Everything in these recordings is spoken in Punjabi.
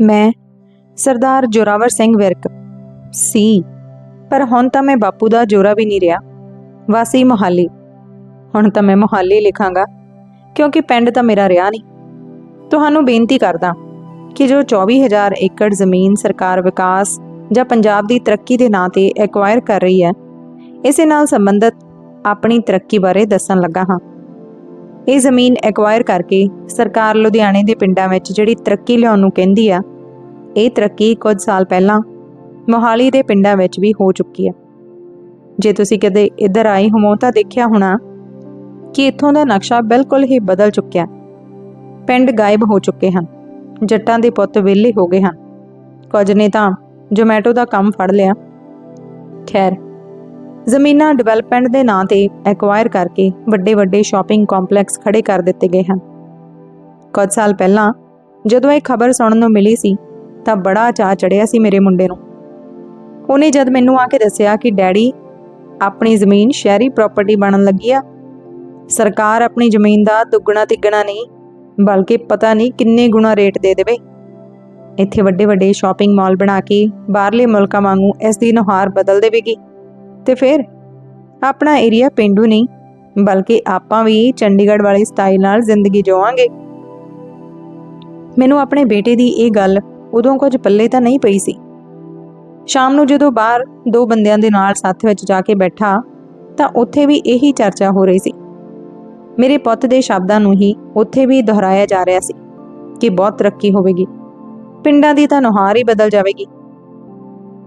ਮੈਂ ਸਰਦਾਰ ਜੋਰਾਵਰ ਸਿੰਘ ਵਿਰਕ ਸੀ, ਪਰ ਹੁਣ ਤਾਂ ਮੈਂ ਬਾਪੂ ਦਾ ਜੋਰਾ ਵੀ ਨਹੀਂ ਰਿਹਾ। ਵਾਸੀ ਮੋਹਾਲੀ। ਹੁਣ ਤਾਂ ਮੈਂ ਮੁਹਾਲੀ ਲਿਖਾਂਗਾ, ਕਿਉਂਕਿ ਪਿੰਡ ਤਾਂ ਮੇਰਾ ਰਿਹਾ ਨਹੀਂ। ਤੁਹਾਨੂੰ ਬੇਨਤੀ ਕਰਦਾ ਕਿ ਜੋ 24000 ਏਕੜ ਜ਼ਮੀਨ ਸਰਕਾਰ ਵਿਕਾਸ ਜਾਂ ਪੰਜਾਬ ਦੀ ਤਰੱਕੀ ਦੇ ਨਾਂ ਤੇ ਐਕਵਾਇਰ ਕਰ ਰਹੀ ਹੈ, ਇਸੇ ਨਾਲ ਸੰਬੰਧਿਤ ਆਪਣੀ ਤਰੱਕੀ ਬਾਰੇ ਦੱਸਣ ਲੱਗਾ ਹਾਂ। ਇਹ ਜ਼ਮੀਨ ਐਕਵਾਇਰ ਕਰਕੇ ਸਰਕਾਰ ਲੁਧਿਆਣੇ ਦੇ ਪਿੰਡਾਂ ਵਿੱਚ ਜਿਹੜੀ ਤਰੱਕੀ ਲਿਆਉਣ ਨੂੰ ਕਹਿੰਦੀ ਆ, ਇਹ ਤਰੱਕੀ ਕੁਝ ਸਾਲ ਪਹਿਲਾਂ ਮੋਹਾਲੀ ਦੇ ਪਿੰਡਾਂ ਵਿੱਚ ਵੀ ਹੋ ਚੁੱਕੀ ਆ। ਜੇ ਤੁਸੀਂ ਕਦੇ ਇੱਧਰ ਆਏ ਹੋਵੋ ਤਾਂ ਦੇਖਿਆ ਹੋਣਾ ਕਿ ਇੱਥੋਂ ਦਾ ਨਕਸ਼ਾ ਬਿਲਕੁਲ ਹੀ ਬਦਲ ਚੁੱਕਿਆ। ਪਿੰਡ ਗਾਇਬ ਹੋ ਚੁੱਕੇ ਹਨ, ਜੱਟਾਂ ਦੇ ਪੁੱਤ ਵਿਹਲੇ ਹੋ ਗਏ ਹਨ। ਕੁਝ ਨੇ ਤਾਂ ਜੋਮੈਟੋ ਦਾ ਕੰਮ ਫੜ ਲਿਆ। ਖੈਰ ਜ਼ਮੀਨਾਂ ਡਿਵੈਲਪਮੈਂਟ ਦੇ ਨਾਂ ਤੇ ਐਕਵਾਇਰ ਕਰਕੇ ਵੱਡੇ ਵੱਡੇ ਸ਼ਾਪਿੰਗ ਕੰਪਲੈਕਸ ਖੜੇ ਕਰ ਦਿੱਤੇ ਗਏ ਹਨ। ਕੁਝ ਸਾਲ ਪਹਿਲਾਂ ਜਦੋਂ ਇਹ ਖਬਰ ਸੁਣਨ ਨੂੰ ਮਿਲੀ ਸੀ, ਤਾਂ ਬੜਾ ਚਾਅ ਚੜਿਆ ਸੀ ਮੇਰੇ ਮੁੰਡੇ ਨੂੰ। ਉਹਨੇ ਜਦ ਮੈਨੂੰ ਆ ਕੇ ਦੱਸਿਆ ਕਿ, ਡੈਡੀ, ਆਪਣੀ ਜ਼ਮੀਨ ਸ਼ਹਿਰੀ ਪ੍ਰਾਪਰਟੀ ਬਣਨ ਲੱਗੀ ਆ। ਸਰਕਾਰ ਆਪਣੀ ਜ਼ਮੀਨ ਦਾ ਦੁੱਗਣਾ ਤਿੱਗਣਾ ਨਹੀਂ, ਬਲਕਿ ਪਤਾ ਨਹੀਂ ਕਿੰਨੇ ਗੁਣਾ ਰੇਟ ਦੇ ਦੇਵੇ। ਇੱਥੇ ਵੱਡੇ ਵੱਡੇ ਸ਼ਾਪਿੰਗ ਮਾਲ ਬਣਾ ਕੇ ਬਾਹਰਲੇ ਮੁਲਕਾਂ ਵਾਂਗੂ ਇਸ ਦੀ ਨੁਹਾਰ ਬਦਲ ਦੇਵੇਗੀ। ਤੇ ਫਿਰ? ਆਪਣਾ ਏਰੀਆ ਪਿੰਡੂ ਨਹੀਂ, ਬਲਕਿ ਆਪਾਂ ਵੀ ਚੰਡੀਗੜ੍ਹ ਵਾਲੇ ਸਟਾਈਲ ਨਾਲ ਜ਼ਿੰਦਗੀ ਜਿਵਾਂਗੇ। ਮੈਨੂੰ ਆਪਣੇ ਬੇਟੇ ਦੀ ਇਹ ਗੱਲ ਉਦੋਂ ਕੁਝ ਪੱਲੇ ਤਾਂ ਨਹੀਂ ਪਈ ਸੀ। ਸ਼ਾਮ ਨੂੰ ਜਦੋਂ ਬਾਹਰ ਦੋ ਬੰਦਿਆਂ ਦੇ ਨਾਲ ਸਾਥ ਵਿੱਚ ਜਾ ਕੇ ਬੈਠਾ, ਤਾਂ ਉੱਥੇ ਵੀ ਇਹੀ ਚਰਚਾ ਹੋ ਰਹੀ ਸੀ। ਮੇਰੇ ਪੁੱਤ ਦੇ ਸ਼ਬਦਾਂ ਨੂੰ ਹੀ ਉੱਥੇ ਵੀ ਦੁਹਰਾਇਆ ਜਾ ਰਿਹਾ ਸੀ ਕਿ ਬਹੁਤ ਤਰੱਕੀ ਹੋਵੇਗੀ। ਪਿੰਡਾਂ ਦੀ ਤਾਂ ਨੁਹਾਰ ਹੀ ਬਦਲ ਜਾਵੇਗੀ।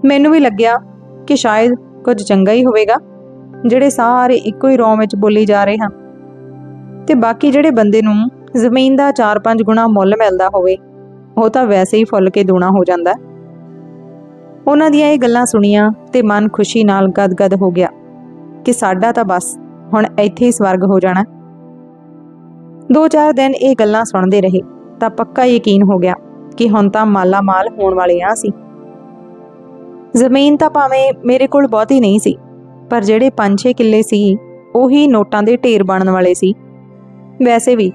ਮੈਨੂੰ ਵੀ ਲੱਗਿਆ ਕਿ ਸ਼ਾਇਦ ਕੁਝ ਚੰਗਾ ਹੀ ਹੋਵੇਗਾ, ਜਿਹੜੇ ਸਾਰੇ ਇੱਕੋ ਹੀ ਰੌਂ ਵਿੱਚ ਬੋਲੀ ਜਾ ਰਹੇ ਹਨ। ਤੇ ਬਾਕੀ ਜਿਹੜੇ ਬੰਦੇ ਨੂੰ ਜ਼ਮੀਨ ਦਾ 4-5 ਗੁਣਾ ਮੁੱਲ ਮਿਲਦਾ ਹੋਵੇ, ਉਹ ਤਾਂ ਵੈਸੇ ਹੀ ਫੁੱਲ ਕੇ ਦੂਣਾ ਹੋ ਜਾਂਦਾ। ਉਹਨਾਂ ਦੀਆਂ ਇਹ ਗੱਲਾਂ ਸੁਣੀਆਂ ਤੇ ਮਨ ਖੁਸ਼ੀ ਨਾਲ ਗਦਗਦ ਹੋ ਗਿਆ ਕਿ ਸਾਡਾ ਤਾਂ ਬਸ ਹੁਣ ਇੱਥੇ ਹੀ ਸਵਰਗ ਹੋ ਜਾਣਾ। ਦੋ ਚਾਰ ਦਿਨ ਇਹ ਗੱਲਾਂ ਸੁਣਦੇ ਰਹੇ ਤਾਂ ਪੱਕਾ ਯਕੀਨ ਹੋ ਗਿਆ ਕਿ ਹੁਣ ਤਾਂ ਮਾਲਾ ਮਾਲ ਹੋਣ ਵਾਲੇ ਆ ਸੀ ਜ਼ਮੀਨ ਤਾਂ ਭਾਵੇਂ ਮੇਰੇ ਕੋਲ ਬਹੁਤੀ ਨਹੀਂ ਸੀ, ਪਰ ਜਿਹੜੇ 5-6 ਕਿੱਲੇ ਸੀ, ਉਹੀ ਨੋਟਾਂ ਦੇ ਢੇਰ ਬਣਨ ਵਾਲੇ ਸੀ। ਵੈਸੇ ਵੀ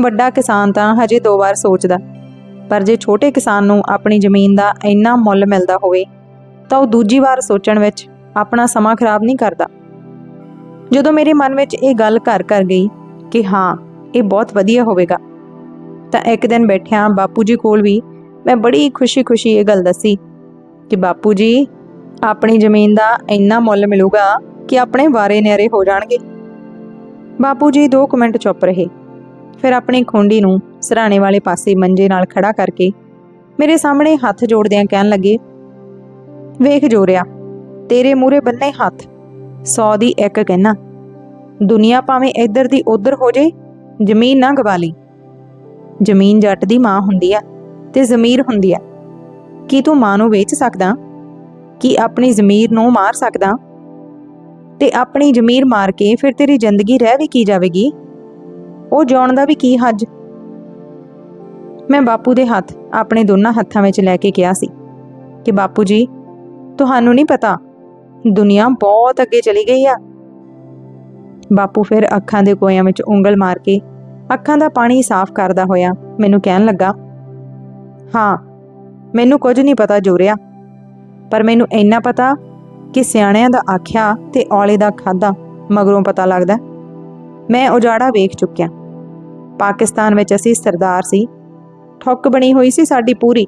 ਵੱਡਾ ਕਿਸਾਨ ਤਾਂ ਹਜੇ ਦੋ ਵਾਰ ਸੋਚਦਾ, ਪਰ ਜੇ ਛੋਟੇ ਕਿਸਾਨ ਨੂੰ ਆਪਣੀ ਜ਼ਮੀਨ ਦਾ ਇੰਨਾ ਮੁੱਲ ਮਿਲਦਾ ਹੋਵੇ, ਤਾਂ ਉਹ ਦੂਜੀ ਵਾਰ ਸੋਚਣ ਵਿੱਚ ਆਪਣਾ ਸਮਾਂ ਖਰਾਬ ਨਹੀਂ ਕਰਦਾ। ਜਦੋਂ ਮੇਰੇ ਮਨ ਵਿੱਚ ਇਹ ਗੱਲ ਘਰ ਕਰ ਗਈ ਕਿ ਹਾਂ, ਇਹ ਬਹੁਤ ਵਧੀਆ ਹੋਵੇਗਾ, ਤਾਂ ਇੱਕ ਦਿਨ ਬੈਠਿਆਂ ਬਾਪੂ ਜੀ ਕੋਲ ਵੀ ਮੈਂ ਬੜੀ ਖੁਸ਼ੀ-ਖੁਸ਼ੀ ਇਹ ਗੱਲ ਦੱਸੀ ਕਿ ਬਾਪੂ ਜੀ, ਆਪਣੀ ਜ਼ਮੀਨ ਦਾ ਇੰਨਾ ਮੁੱਲ ਮਿਲੂਗਾ ਕਿ ਆਪਣੇ ਵਾਰੇ ਨਿਆਰੇ ਹੋ ਜਾਣਗੇ। ਬਾਪੂ ਜੀ ਦੋ ਕੁ ਮਿੰਟ ਚੁੱਪ ਰਹੇ। ਫਿਰ ਆਪਣੀ ਖੁੰਡੀ ਨੂੰ ਸਰਾਣੇ ਵਾਲੇ ਪਾਸੇ ਮੰਜੇ ਨਾਲ ਖੜਾ ਕਰਕੇ ਮੇਰੇ ਸਾਹਮਣੇ ਹੱਥ ਜੋੜਦਿਆਂ ਕਹਿਣ ਲੱਗੇ, ਵੇਖ ਜੋਰਿਆ, ਤੇਰੇ ਮੂਰੇ ਬੰਨੇ ਹੱਥ, ਸੌ ਦੀ ਇੱਕ ਕਹਿਣਾ ਦੁਨੀਆ ਭਾਵੇਂ ਇੱਧਰ ਦੀ ਉੱਧਰ ਹੋ ਜੇ, ਜ਼ਮੀਨ ਨਾ ਗਵਾ ਲਈ। ਜ਼ਮੀਨ ਜੱਟ ਦੀ ਮਾਂ ਹੁੰਦੀ ਆ ਤੇ ਜ਼ਮੀਰ ਹੁੰਦੀ ਆ। ਕੀ ਤੂੰ ਮਾਂ ਨੂੰ ਵੇਚ ਸਕਦਾ? ਕੀ ਆਪਣੀ ਜ਼ਮੀਰ ਨੂੰ ਮਾਰ ਸਕਦਾ? ਤੇ ਆਪਣੀ ਜ਼ਮੀਰ ਮਾਰ ਕੇ ਫਿਰ ਤੇਰੀ ਜ਼ਿੰਦਗੀ ਰਹਿ ਵੀ ਕੀ ਜਾਵੇਗੀ? ਉਹ ਜਾਣ ਦਾ ਵੀ ਕੀ ਹੱਜ? ਮੈਂ ਬਾਪੂ ਦੇ ਹੱਥ ਆਪਣੇ ਦੋਨਾਂ ਹੱਥਾਂ ਵਿੱਚ ਲੈ ਕੇ ਕਿਹਾ ਸੀ ਕਿ ਬਾਪੂ ਜੀ, ਤੁਹਾਨੂੰ ਨਹੀਂ ਪਤਾ, ਦੁਨੀਆ ਬਹੁਤ ਅੱਗੇ ਚਲੀ ਗਈ ਆ। ਬਾਪੂ ਫਿਰ ਅੱਖਾਂ ਦੇ ਕੋਇਆਂ ਵਿੱਚ ਉਂਗਲ ਮਾਰ ਕੇ ਅੱਖਾਂ ਦਾ ਪਾਣੀ ਸਾਫ਼ ਕਰਦਾ ਹੋਇਆ ਮੈਨੂੰ ਕਹਿਣ ਲੱਗਾ, ਹਾਂ ਮੈਨੂੰ ਕੁਝ ਨਹੀਂ ਪਤਾ ਜੋਰਿਆ। ਪਰ ਮੈਨੂੰ ਇੰਨਾ ਪਤਾ ਕਿ ਸਿਆਣਿਆਂ ਦਾ ਆਖਿਆ ਤੇ ਔਲੇ ਦਾ ਖਾਦਾ ਮਗਰੋਂ ਪਤਾ ਲੱਗਦਾ ਮੈਂ ਉਜਾੜਾ ਵੇਖ ਚੁੱਕਿਆ। ਪਾਕਿਸਤਾਨ ਵਿੱਚ ਅਸੀਂ ਸਰਦਾਰ ਸੀ। ਠੁੱਕ ਬਣੀ ਹੋਈ ਸੀ ਸਾਡੀ ਪੂਰੀ।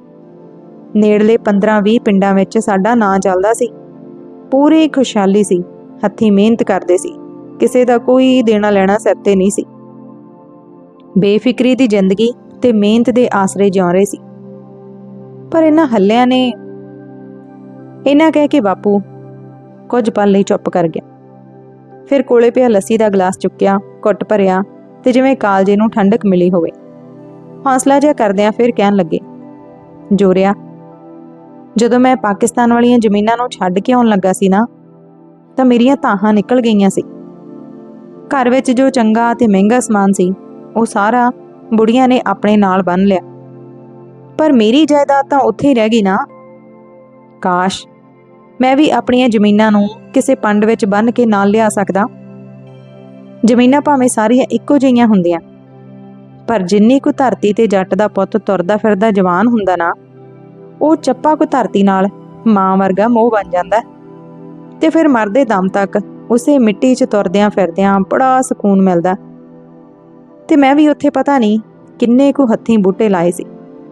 ਨੇੜਲੇ 15-20 ਪਿੰਡਾਂ ਵਿੱਚ ਸਾਡਾ ਨਾਂ ਚੱਲਦਾ ਸੀ। ਪੂਰੀ ਖੁਸ਼ਹਾਲੀ ਸੀ। ਹੱਥੀਂ ਮਿਹਨਤ ਕਰਦੇ ਸੀ। ਕਿਸੇ ਦਾ ਕੋਈ ਦੇਣਾ ਲੈਣਾ ਸਿਰ ਤੇ ਨਹੀਂ ਸੀ। ਬੇਫਿਕਰੀ ਦੀ ਜ਼ਿੰਦਗੀ ਤੇ ਮਿਹਨਤ ਦੇ ਆਸਰੇ ਜਿਉਂ ਰਹੇ ਸੀ। ਪਰ ਇਹਨਾਂ ਹੱਲਿਆਂ ਨੇ ਇਹਨਾਂ ਕਹਿ ਕੇ ਬਾਪੂ ਕੁਝ ਪਲ ਲਈ ਚੁੱਪ ਕਰ ਗਿਆ। ਫਿਰ ਕੋਲੇ ਪਿਆ ਲੱਸੀ ਦਾ ਗਲਾਸ ਚੁੱਕਿਆ, ਘੁੱਟ ਭਰਿਆ ਤੇ ਜਿਵੇਂ ਕਾਲਜੇ ਨੂੰ ਠੰਡਕ ਮਿਲੀ ਹੋਵੇ। ਹੌਸਲਾ ਜਿਹਾ ਕਰਦਿਆਂ ਫਿਰ ਕਹਿਣ ਲੱਗੇ, ਜੋਰਿਆ, ਜਦੋਂ ਮੈਂ ਪਾਕਿਸਤਾਨ ਵਾਲੀਆਂ ਜ਼ਮੀਨਾਂ ਨੂੰ ਛੱਡ ਕੇ ਆਉਣ ਲੱਗਾ ਸੀ ਨਾ, ਤਾਂ ਮੇਰੀਆਂ ਤਾਹਾਂ ਨਿਕਲ ਗਈਆਂ ਸੀ। ਘਰ ਵਿੱਚ ਜੋ ਚੰਗਾ ਤੇ ਮਹਿੰਗਾ ਸਮਾਨ ਸੀ, ਉਹ ਸਾਰਾ ਬੁੜੀਆਂ ਨੇ ਆਪਣੇ ਨਾਲ ਬੰਨ ਲਿਆ। ਪਰ ਮੇਰੀ ਜਾਇਦਾਦ ਤਾਂ ਉੱਥੇ ਹੀ ਰਹਿ ਗਈ ਨਾ। ਕਾਸ਼ ਮੈਂ ਵੀ ਆਪਣੀਆਂ ਜ਼ਮੀਨਾਂ ਨੂੰ ਕਿਸੇ ਪੰਡ ਵਿੱਚ ਬੰਨ ਕੇ ਨਾਲ ਲਿਆ ਸਕਦਾ। ਜ਼ਮੀਨਾਂ ਭਾਵੇਂ ਸਾਰੀਆਂ ਇੱਕੋ ਜਿਹੀਆਂ ਹੁੰਦੀਆਂ, ਪਰ ਜਿੰਨੀ ਕੁ ਧਰਤੀ ਤੇ ਜੱਟ ਦਾ ਪੁੱਤ ਤੁਰਦਾ ਫਿਰਦਾ ਜਵਾਨ ਹੁੰਦਾ ਨਾ, ਉਹ ਚੱਪਾ ਕੋ ਧਰਤੀ ਨਾਲ ਮਾਂ ਵਰਗਾ ਮੋਹ ਬਣ ਜਾਂਦਾ। ਤੇ ਫਿਰ ਮਰਦੇ ਦਮ ਤੱਕ ਉਸੇ ਮਿੱਟੀ 'ਚ ਤੁਰਦਿਆਂ ਫਿਰਦਿਆਂ ਬੜਾ ਸਕੂਨ ਮਿਲਦਾ। ਤੇ ਮੈਂ ਵੀ ਉੱਥੇ ਪਤਾ ਨਹੀਂ ਕਿੰਨੇ ਕੁ ਹੱਥੀਂ ਬੂਟੇ ਲਾਏ ਸੀ।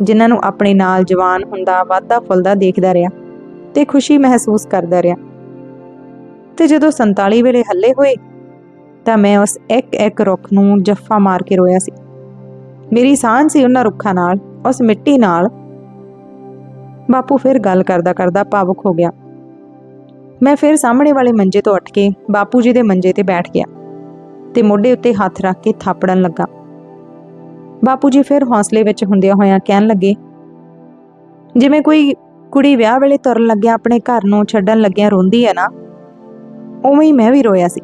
ਜਿਨ੍ਹਾਂ ਨੂੰ ਆਪਣੇ ਨਾਲ ਜਵਾਨ ਹੁੰਦਾ, ਵਾਧਾ ਫੁੱਲਦਾ ਦੇਖਦਾ ਰਿਹਾ ਤੇ ਖੁਸ਼ੀ ਮਹਿਸੂਸ ਕਰਦਾ ਰਿਹਾ। ਤੇ ਜਦੋਂ 47 ਵੇਲੇ ਹੱਲੇ ਹੋਏ, ਤਾਂ ਮੈਂ ਉਸ ਇੱਕ ਇੱਕ ਰੁੱਖ ਨੂੰ ਜੱਫਾ ਮਾਰ ਕੇ ਰੋਇਆ ਸੀ। ਮੇਰੀ ਸਾਂਝ ਸੀ ਉਹਨਾਂ ਰੁੱਖਾਂ ਨਾਲ, ਉਸ ਮਿੱਟੀ ਨਾਲ। ਬਾਪੂ ਫਿਰ ਗੱਲ ਕਰਦਾ ਕਰਦਾ ਭਾਵੁਕ ਹੋ ਗਿਆ। ਮੈਂ ਫਿਰ ਸਾਹਮਣੇ ਵਾਲੇ ਮੰਜੇ ਤੋਂ ਉੱਠ ਕੇ ਬਾਪੂ ਜੀ ਦੇ ਮੰਜੇ ਤੇ ਬੈਠ ਗਿਆ ਤੇ ਮੋਢੇ ਉੱਤੇ ਹੱਥ ਰੱਖ ਕੇ ਥਾਪੜਨ ਲੱਗਾ। ਬਾਪੂ ਜੀ ਫਿਰ ਹੌਸਲੇ ਵਿੱਚ ਹੁੰਦਿਆਂ ਹੋਇਆਂ ਕਹਿਣ ਲੱਗੇ, ਜਿਵੇਂ ਕੋਈ ਕੁੜੀ ਵਿਆਹ ਵੇਲੇ ਤੁਰਨ ਲੱਗਿਆ ਆਪਣੇ ਘਰ ਨੂੰ ਛੱਡਣ ਲੱਗਿਆ ਰੋਂਦੀ ਹੈ ਨਾ, ਉਵੇਂ ਹੀ ਮੈਂ ਵੀ ਰੋਇਆ ਸੀ।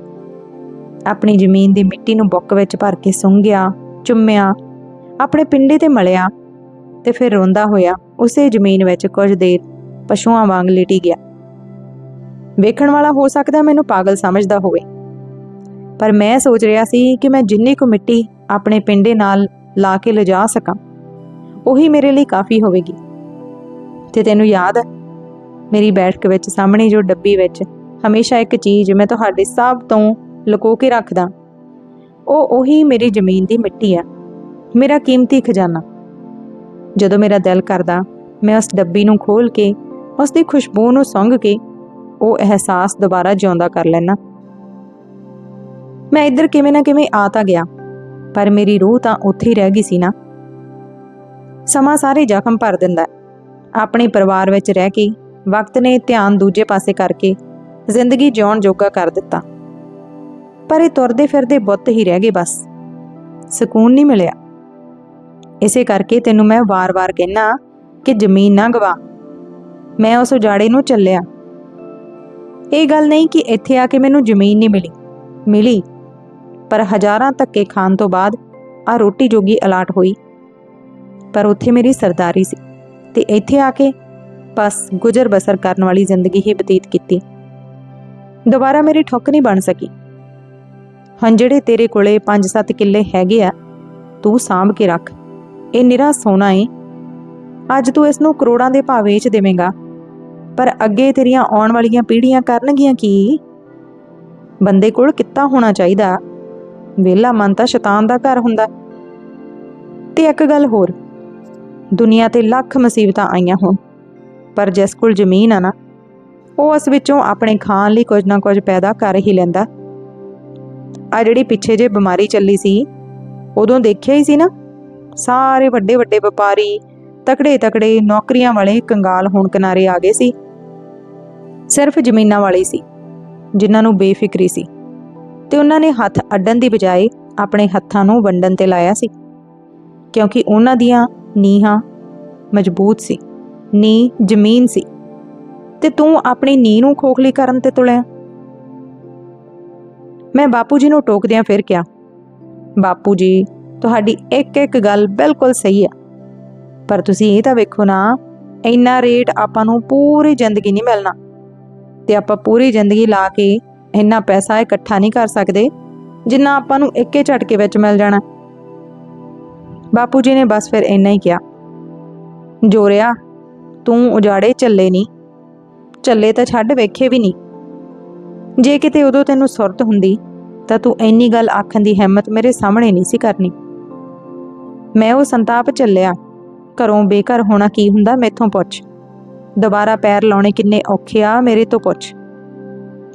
ਆਪਣੀ ਜ਼ਮੀਨ ਦੀ ਮਿੱਟੀ ਨੂੰ ਬੁੱਕ ਵਿੱਚ ਭਰ ਕੇ ਸੁੰਘਿਆ, ਚੁੰਮਿਆ, ਆਪਣੇ ਪਿੰਡੇ ਤੇ ਮਲਿਆ ਤੇ ਫਿਰ ਰੋਂਦਾ ਹੋਇਆ ਉਸੇ ਜ਼ਮੀਨ ਵਿੱਚ ਕੁਝ ਦੇਰ ਪਸ਼ੂਆਂ ਵਾਂਗ ਲੇਟੀ ਗਿਆ। ਵੇਖਣ ਵਾਲਾ ਹੋ ਸਕਦਾ ਮੈਨੂੰ ਪਾਗਲ ਸਮਝਦਾ ਹੋਵੇ, ਪਰ ਮੈਂ ਸੋਚ ਰਿਹਾ ਸੀ ਕਿ ਮੈਂ ਜਿੰਨੀ ਕੁ ਮਿੱਟੀ ਆਪਣੇ ਪਿੰਡੇ ਨਾਲ ਲਾ ਕੇ ਲਿਜਾ ਸਕਾਂ। ਉਹੀ ਮੇਰੇ ਲਈ ਕਾਫੀ ਹੋਵੇਗੀ। ਤੇ ਤੈਨੂੰ ਯਾਦ ਹੈ, ਮੇਰੀ ਬੈਠਕ ਵਿੱਚ ਸਾਹਮਣੇ ਜੋ ਡੱਬੀ ਵਿੱਚ ਹਮੇਸ਼ਾ ਇੱਕ ਚੀਜ਼ ਮੈਂ ਤੁਹਾਡੇ ਸਭ ਤੋਂ ਲੁਕੋ ਕੇ ਰੱਖਦਾ, ਉਹ ਉਹੀ ਮੇਰੀ ਜ਼ਮੀਨ ਦੀ ਮਿੱਟੀ ਆ ਮੇਰਾ ਕੀਮਤੀ ਖਜ਼ਾਨਾ। ਜਦੋਂ ਮੇਰਾ ਦਿਲ ਕਰਦਾ, ਮੈਂ ਉਸ ਡੱਬੀ ਨੂੰ ਖੋਲ ਕੇ, ਉਸ ਦੀ ਖੁਸ਼ਬੂ ਨੂੰ ਸੁੰਘ ਕੇ, ਉਹ ਅਹਿਸਾਸ ਦੁਬਾਰਾ ਜਿਉਂਦਾ ਕਰ ਲੈਣਾ ਮੈਂ ਇੱਧਰ ਕਿਵੇਂ ਨਾ ਕਿਵੇਂ ਆ ਤਾਂ ਗਿਆ। ਪਰ ਮੇਰੀ ਰੂਹ ਤਾਂ ਉੱਥੇ ਹੀ ਰਹਿ ਗਈ ਸੀ ਨਾ। ਸਮਾਂ ਸਾਰੇ ਜ਼ਖਮ ਭਰ ਦਿੰਦਾ ਆਪਣੇ ਪਰਿਵਾਰ ਵਿੱਚ ਰਹਿ ਕੇ ਵਕਤ ਨੇ ਧਿਆਨ ਦੂਜੇ ਪਾਸੇ ਕਰਕੇ ਜ਼ਿੰਦਗੀ ਜਿਉਣ ਜੋਗਾ ਕਰ ਦਿੱਤਾ। ਪਰ ਇਹ ਤੁਰਦੇ ਫਿਰਦੇ ਬੁੱਤ ਹੀ ਰਹਿ ਗਏ ਬਸ। ਸਕੂਨ ਨਹੀਂ ਮਿਲਿਆ। ਇਸੇ ਕਰਕੇ ਤੈਨੂੰ ਮੈਂ ਵਾਰ-ਵਾਰ ਕਹਿਣਾ ਕਿ ਜ਼ਮੀਨ ਨਾ ਗਵਾ। ਮੈਂ ਉਸ ਉਜਾੜੇ ਨੂੰ ਚੱਲਿਆ। ਇਹ ਗੱਲ ਨਹੀਂ ਕਿ ਇੱਥੇ ਆ ਕੇ ਮੈਨੂੰ ਜ਼ਮੀਨ ਨਹੀਂ ਮਿਲੀ। ਮਿਲੀ। ਪਰ ਹਜ਼ਾਰਾਂ ਧੱਕੇ ਖਾਣ ਤੋਂ ਬਾਅਦ ਆ ਰੋਟੀ ਜੋਗੀ ਅਲਾਟ ਹੋਈ। ਪਰ ਉੱਥੇ ਮੇਰੀ ਸਰਦਾਰੀ ਸੀ ਤੇ ਇੱਥੇ ਆ ਕੇ ਬਸ ਗੁਜ਼ਰ ਬਸਰ ਕਰਨ ਵਾਲੀ ਜ਼ਿੰਦਗੀ ਹੀ ਬਤੀਤ ਕੀਤੀ। ਦੁਬਾਰਾ ਮੇਰੀ ਠੁੱਕ ਨਹੀਂ ਬਣ ਸਕੀ। ਹਾਂ, ਜਿਹੜੇ ਤੇਰੇ ਕੋਲੇ 5-7 ਕਿੱਲੇ ਹੈਗੇ ਆ, ਤੂੰ ਸਾਂਭ ਕੇ ਰੱਖ। ਇਹ ਨਿਰਾ ਸੋਨਾ ਏ। ਅੱਜ ਤੂੰ ਇਸ ਨੂੰ ਕਰੋੜਾਂ ਦੇ ਭਾਅ ਵੇਚ ਦੇਵੇਂਗਾ। ਪਰ ਅੱਗੇ ਤੇਰੀਆਂ ਆਉਣ ਵਾਲੀਆਂ ਪੀੜ੍ਹੀਆਂ ਕਰਨਗੀਆਂ ਕੀ? ਬੰਦੇ ਕੋਲ ਕਿੱਤਾ ਹੋਣਾ ਚਾਹੀਦਾ? ਵਿਹਲਾ ਮਨ ਤਾਂ ਸ਼ੈਤਾਨ ਦਾ ਘਰ ਹੁੰਦਾ। ਤੇ ਇੱਕ ਗੱਲ ਹੋਰ, ਦੁਨੀਆ ਤੇ ਲੱਖ ਮੁਸੀਬਤਾਂ ਆਈਆਂ ਹੋਣ, ਪਰ ਜਿਸ ਕੋਲ ਜ਼ਮੀਨ ਆ ਨਾ, ਉਹ ਉਸ ਵਿੱਚੋਂ ਆਪਣੇ ਖਾਣ ਲਈ ਕੁਝ ਨਾ ਕੁਝ ਪੈਦਾ ਕਰ ਹੀ ਲੈਂਦਾ। ਆ ਜਿਹੜੀ ਪਿੱਛੇ ਜੇ ਬਿਮਾਰੀ ਚੱਲੀ ਸੀ, ਉਦੋਂ ਦੇਖਿਆ ਹੀ ਸੀ ਨਾ, ਸਾਰੇ ਵੱਡੇ ਵੱਡੇ ਵਪਾਰੀ ਤਕੜੇ ਤਕੜੇ ਨੌਕਰੀਆਂ ਵਾਲੇ ਕੰਗਾਲ ਹੋਣ ਕਿਨਾਰੇ ਆ ਗਏ ਸੀ। ਸਿਰਫ ਜ਼ਮੀਨਾਂ ਵਾਲੇ ਸੀ, ਜਿਨ੍ਹਾਂ ਨੂੰ ਬੇਫਿਕਰੀ ਸੀ। ਤੇ ਉਹਨਾਂ ਨੇ ਹੱਥ ਅੱਡਣ ਦੀ ਬਜਾਏ ਆਪਣੇ ਹੱਥਾਂ ਨੂੰ ਵੰਡਣ ਤੇ ਲਾਇਆ ਸੀ। ਕਿਉਂਕਿ ਉਹਨਾਂ ਦੀਆਂ ਨੀਹਾਂ ਮਜ਼ਬੂਤ ਸੀ ਨੀ ਜ਼ਮੀਨ ਸੀ ਤੇ ਤੂੰ ਆਪਣੀ ਨੀ ਨੂੰ ਖੋਖਲੀ ਕਰਨ ਤੇ ਤੁਲਿਆ। ਮੈਂ ਬਾਪੂ ਜੀ ਨੂੰ ਟੋਕਦਿਆਂ ਫਿਰ ਕਿਹਾ, ਬਾਪੂ ਜੀ, ਤੁਹਾਡੀ ਇੱਕ ਇੱਕ ਗੱਲ ਬਿਲਕੁਲ ਸਹੀ ਆ। ਪਰ ਤੁਸੀਂ ਇਹ ਤਾਂ ਵੇਖੋ ਨਾ, ਇੰਨਾ ਰੇਟ ਆਪਾਂ ਨੂੰ ਪੂਰੀ ਜ਼ਿੰਦਗੀ ਨਹੀਂ ਮਿਲਣਾ। ਤੇ ਆਪਾਂ ਪੂਰੀ ਜ਼ਿੰਦਗੀ ਲਾ ਕੇ ਇੰਨਾ ਪੈਸਾ ਇਕੱਠਾ ਨਹੀਂ ਕਰ ਸਕਦੇ, ਜਿੰਨਾ ਆਪਾਂ ਨੂੰ ਇੱਕੇ ਝਟਕੇ ਵਿੱਚ ਮਿਲ ਜਾਣਾ। ਬਾਪੂ ਜੀ ਨੇ ਬਸ ਫਿਰ ਇੰਨਾ ਹੀ ਕਿਹਾ। ਜੋਰਿਆ, ਤੂੰ ਉਜਾੜੇ ਚੱਲੇ ਨਹੀਂ। ਚੱਲੇ ਤਾਂ ਛੱਡ, ਵੇਖੇ ਵੀ ਨਹੀਂ। ਜੇ ਕਿਤੇ ਉਦੋਂ ਤੈਨੂੰ ਸੁਰਤ ਹੁੰਦੀ, ਤਾਂ ਤੂੰ ਇੰਨੀ ਗੱਲ ਆਖਣ ਦੀ ਹਿੰਮਤ ਮੇਰੇ ਸਾਹਮਣੇ ਨਹੀਂ ਸੀ ਕਰਨੀ। ਮੈਂ ਉਹ ਸੰਤਾਪ ਚੱਲਿਆ, ਘਰੋਂ ਬੇਘਰ ਹੋਣਾ ਕੀ ਹੁੰਦਾ, ਮੈਥੋਂ ਪੁੱਛ। ਦੁਬਾਰਾ ਪੈਰ ਲਾਉਣੇ ਕਿੰਨੇ ਔਖੇ ਆ, ਮੇਰੇ ਤੋਂ ਪੁੱਛ।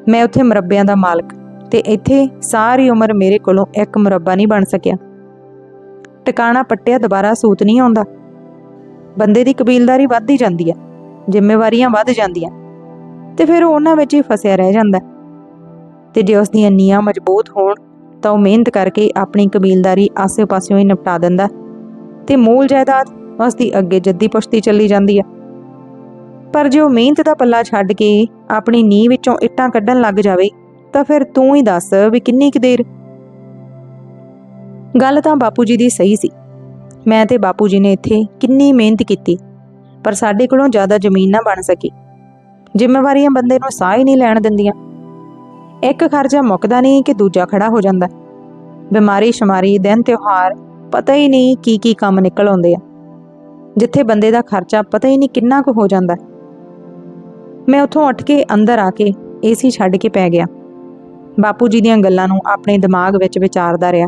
ਮੈਂ ਉੱਥੇ ਮਰੱਬਿਆਂ ਦਾ ਮਾਲਕ ਤੇ ਇੱਥੇ ਸਾਰੀ ਉਮਰ ਮੇਰੇ ਕੋਲੋਂ ਇੱਕ ਮੁਰੱਬਾ ਨਹੀਂ ਬਣ ਸਕਿਆ। ਟਿਕਾਣਾ ਪੱਟਿਆ ਦੁਬਾਰਾ ਸੂਤ ਨਹੀਂ ਆਉਂਦਾ। ਬੰਦੇ ਦੀ ਕਬੀਲਦਾਰੀ ਵੱਧਦੀ ਜਾਂਦੀ ਹੈ, ਜ਼ਿੰਮੇਵਾਰੀਆਂ ਵੱਧ ਜਾਂਦੀਆਂ ਤੇ ਫਿਰ ਉਹ ਉਹਨਾਂ ਵਿੱਚ ਹੀ ਫਸਿਆ ਰਹਿ ਜਾਂਦਾ। ਹੈ। ਤੇ ਜੇ ਉਸ ਦੀਆਂ ਨੀਆਂ ਮਜ਼ਬੂਤ ਹੋਣ ਤਾਂ ਉਹ ਮਿਹਨਤ ਕਰਕੇ ਆਪਣੀ ਕਬੀਲਦਾਰੀ ਆਸੇ-ਪਾਸਿਓਂ ਹੀ ਨਿਪਟਾ ਦਿੰਦਾ ਹੈ ਤੇ ਮੂਲ ਜਾਇਦਾਦ ਉਸ ਦੀ ਅੱਗੇ ਜੱਦੀ ਪੁਸ਼ਤੀ ਚੱਲੀ ਜਾਂਦੀ ਹੈ। ਪਰ ਜੇ ਉਹ ਮਿਹਨਤ ਦਾ ਪੱਲਾ ਛੱਡ ਕੇ ਆਪਣੀ ਨੀਂਹ ਵਿੱਚੋਂ ਇੱਟਾਂ ਕੱਢਣ ਲੱਗ ਜਾਵੇ, ਤਾਂ ਫਿਰ ਤੂੰ ਹੀ ਦੱਸ ਵੀ ਕਿੰਨੀ ਕੁ ਦੇਰ। ਗੱਲ ਤਾਂ ਬਾਪੂ ਜੀ ਦੀ ਸਹੀ ਸੀ। ਮੈਂ ਤੇ ਬਾਪੂ ਜੀ ਨੇ ਇੱਥੇ ਕਿੰਨੀ ਮਿਹਨਤ ਕੀਤੀ, ਪਰ ਸਾਡੇ ਕੋਲੋਂ ਜ਼ਿਆਦਾ ਜ਼ਮੀਨ ਨਾ ਬਣ ਸਕੀ। ਜ਼ਿੰਮੇਵਾਰੀਆਂ ਬੰਦੇ ਨੂੰ ਸਾਹ ਹੀ ਨਹੀਂ ਲੈਣ ਦਿੰਦੀਆਂ। ਇੱਕ ਖਰਚਾ ਮੁੱਕਦਾ ਨਹੀਂ ਕਿ ਦੂਜਾ ਖੜਾ ਹੋ ਜਾਂਦਾ। ਬਿਮਾਰੀ ਸ਼ਮਾਰੀ ਦਿਨ ਤਿਉਹਾਰ ਪਤਾ ਹੀ ਨਹੀਂ ਕੀ ਕੀ ਕੰਮ ਨਿਕਲ ਆਉਂਦੇ ਆ। ਜਿੱਥੇ ਬੰਦੇ ਦਾ ਖਰਚਾ ਪਤਾ ਹੀ ਨਹੀਂ ਕਿੰਨਾ ਕੁ ਹੋ ਜਾਂਦਾ। ਮੈਂ ਉੱਥੋਂ ਉੱਠ ਕੇ ਅੰਦਰ ਆ ਕੇ ਏਸੀ ਛੱਡ ਕੇ ਪੈ ਗਿਆ। ਬਾਪੂ ਜੀ ਦੀਆਂ ਗੱਲਾਂ ਨੂੰ ਆਪਣੇ ਦਿਮਾਗ ਵਿੱਚ ਵਿਚਾਰਦਾ ਰਿਹਾ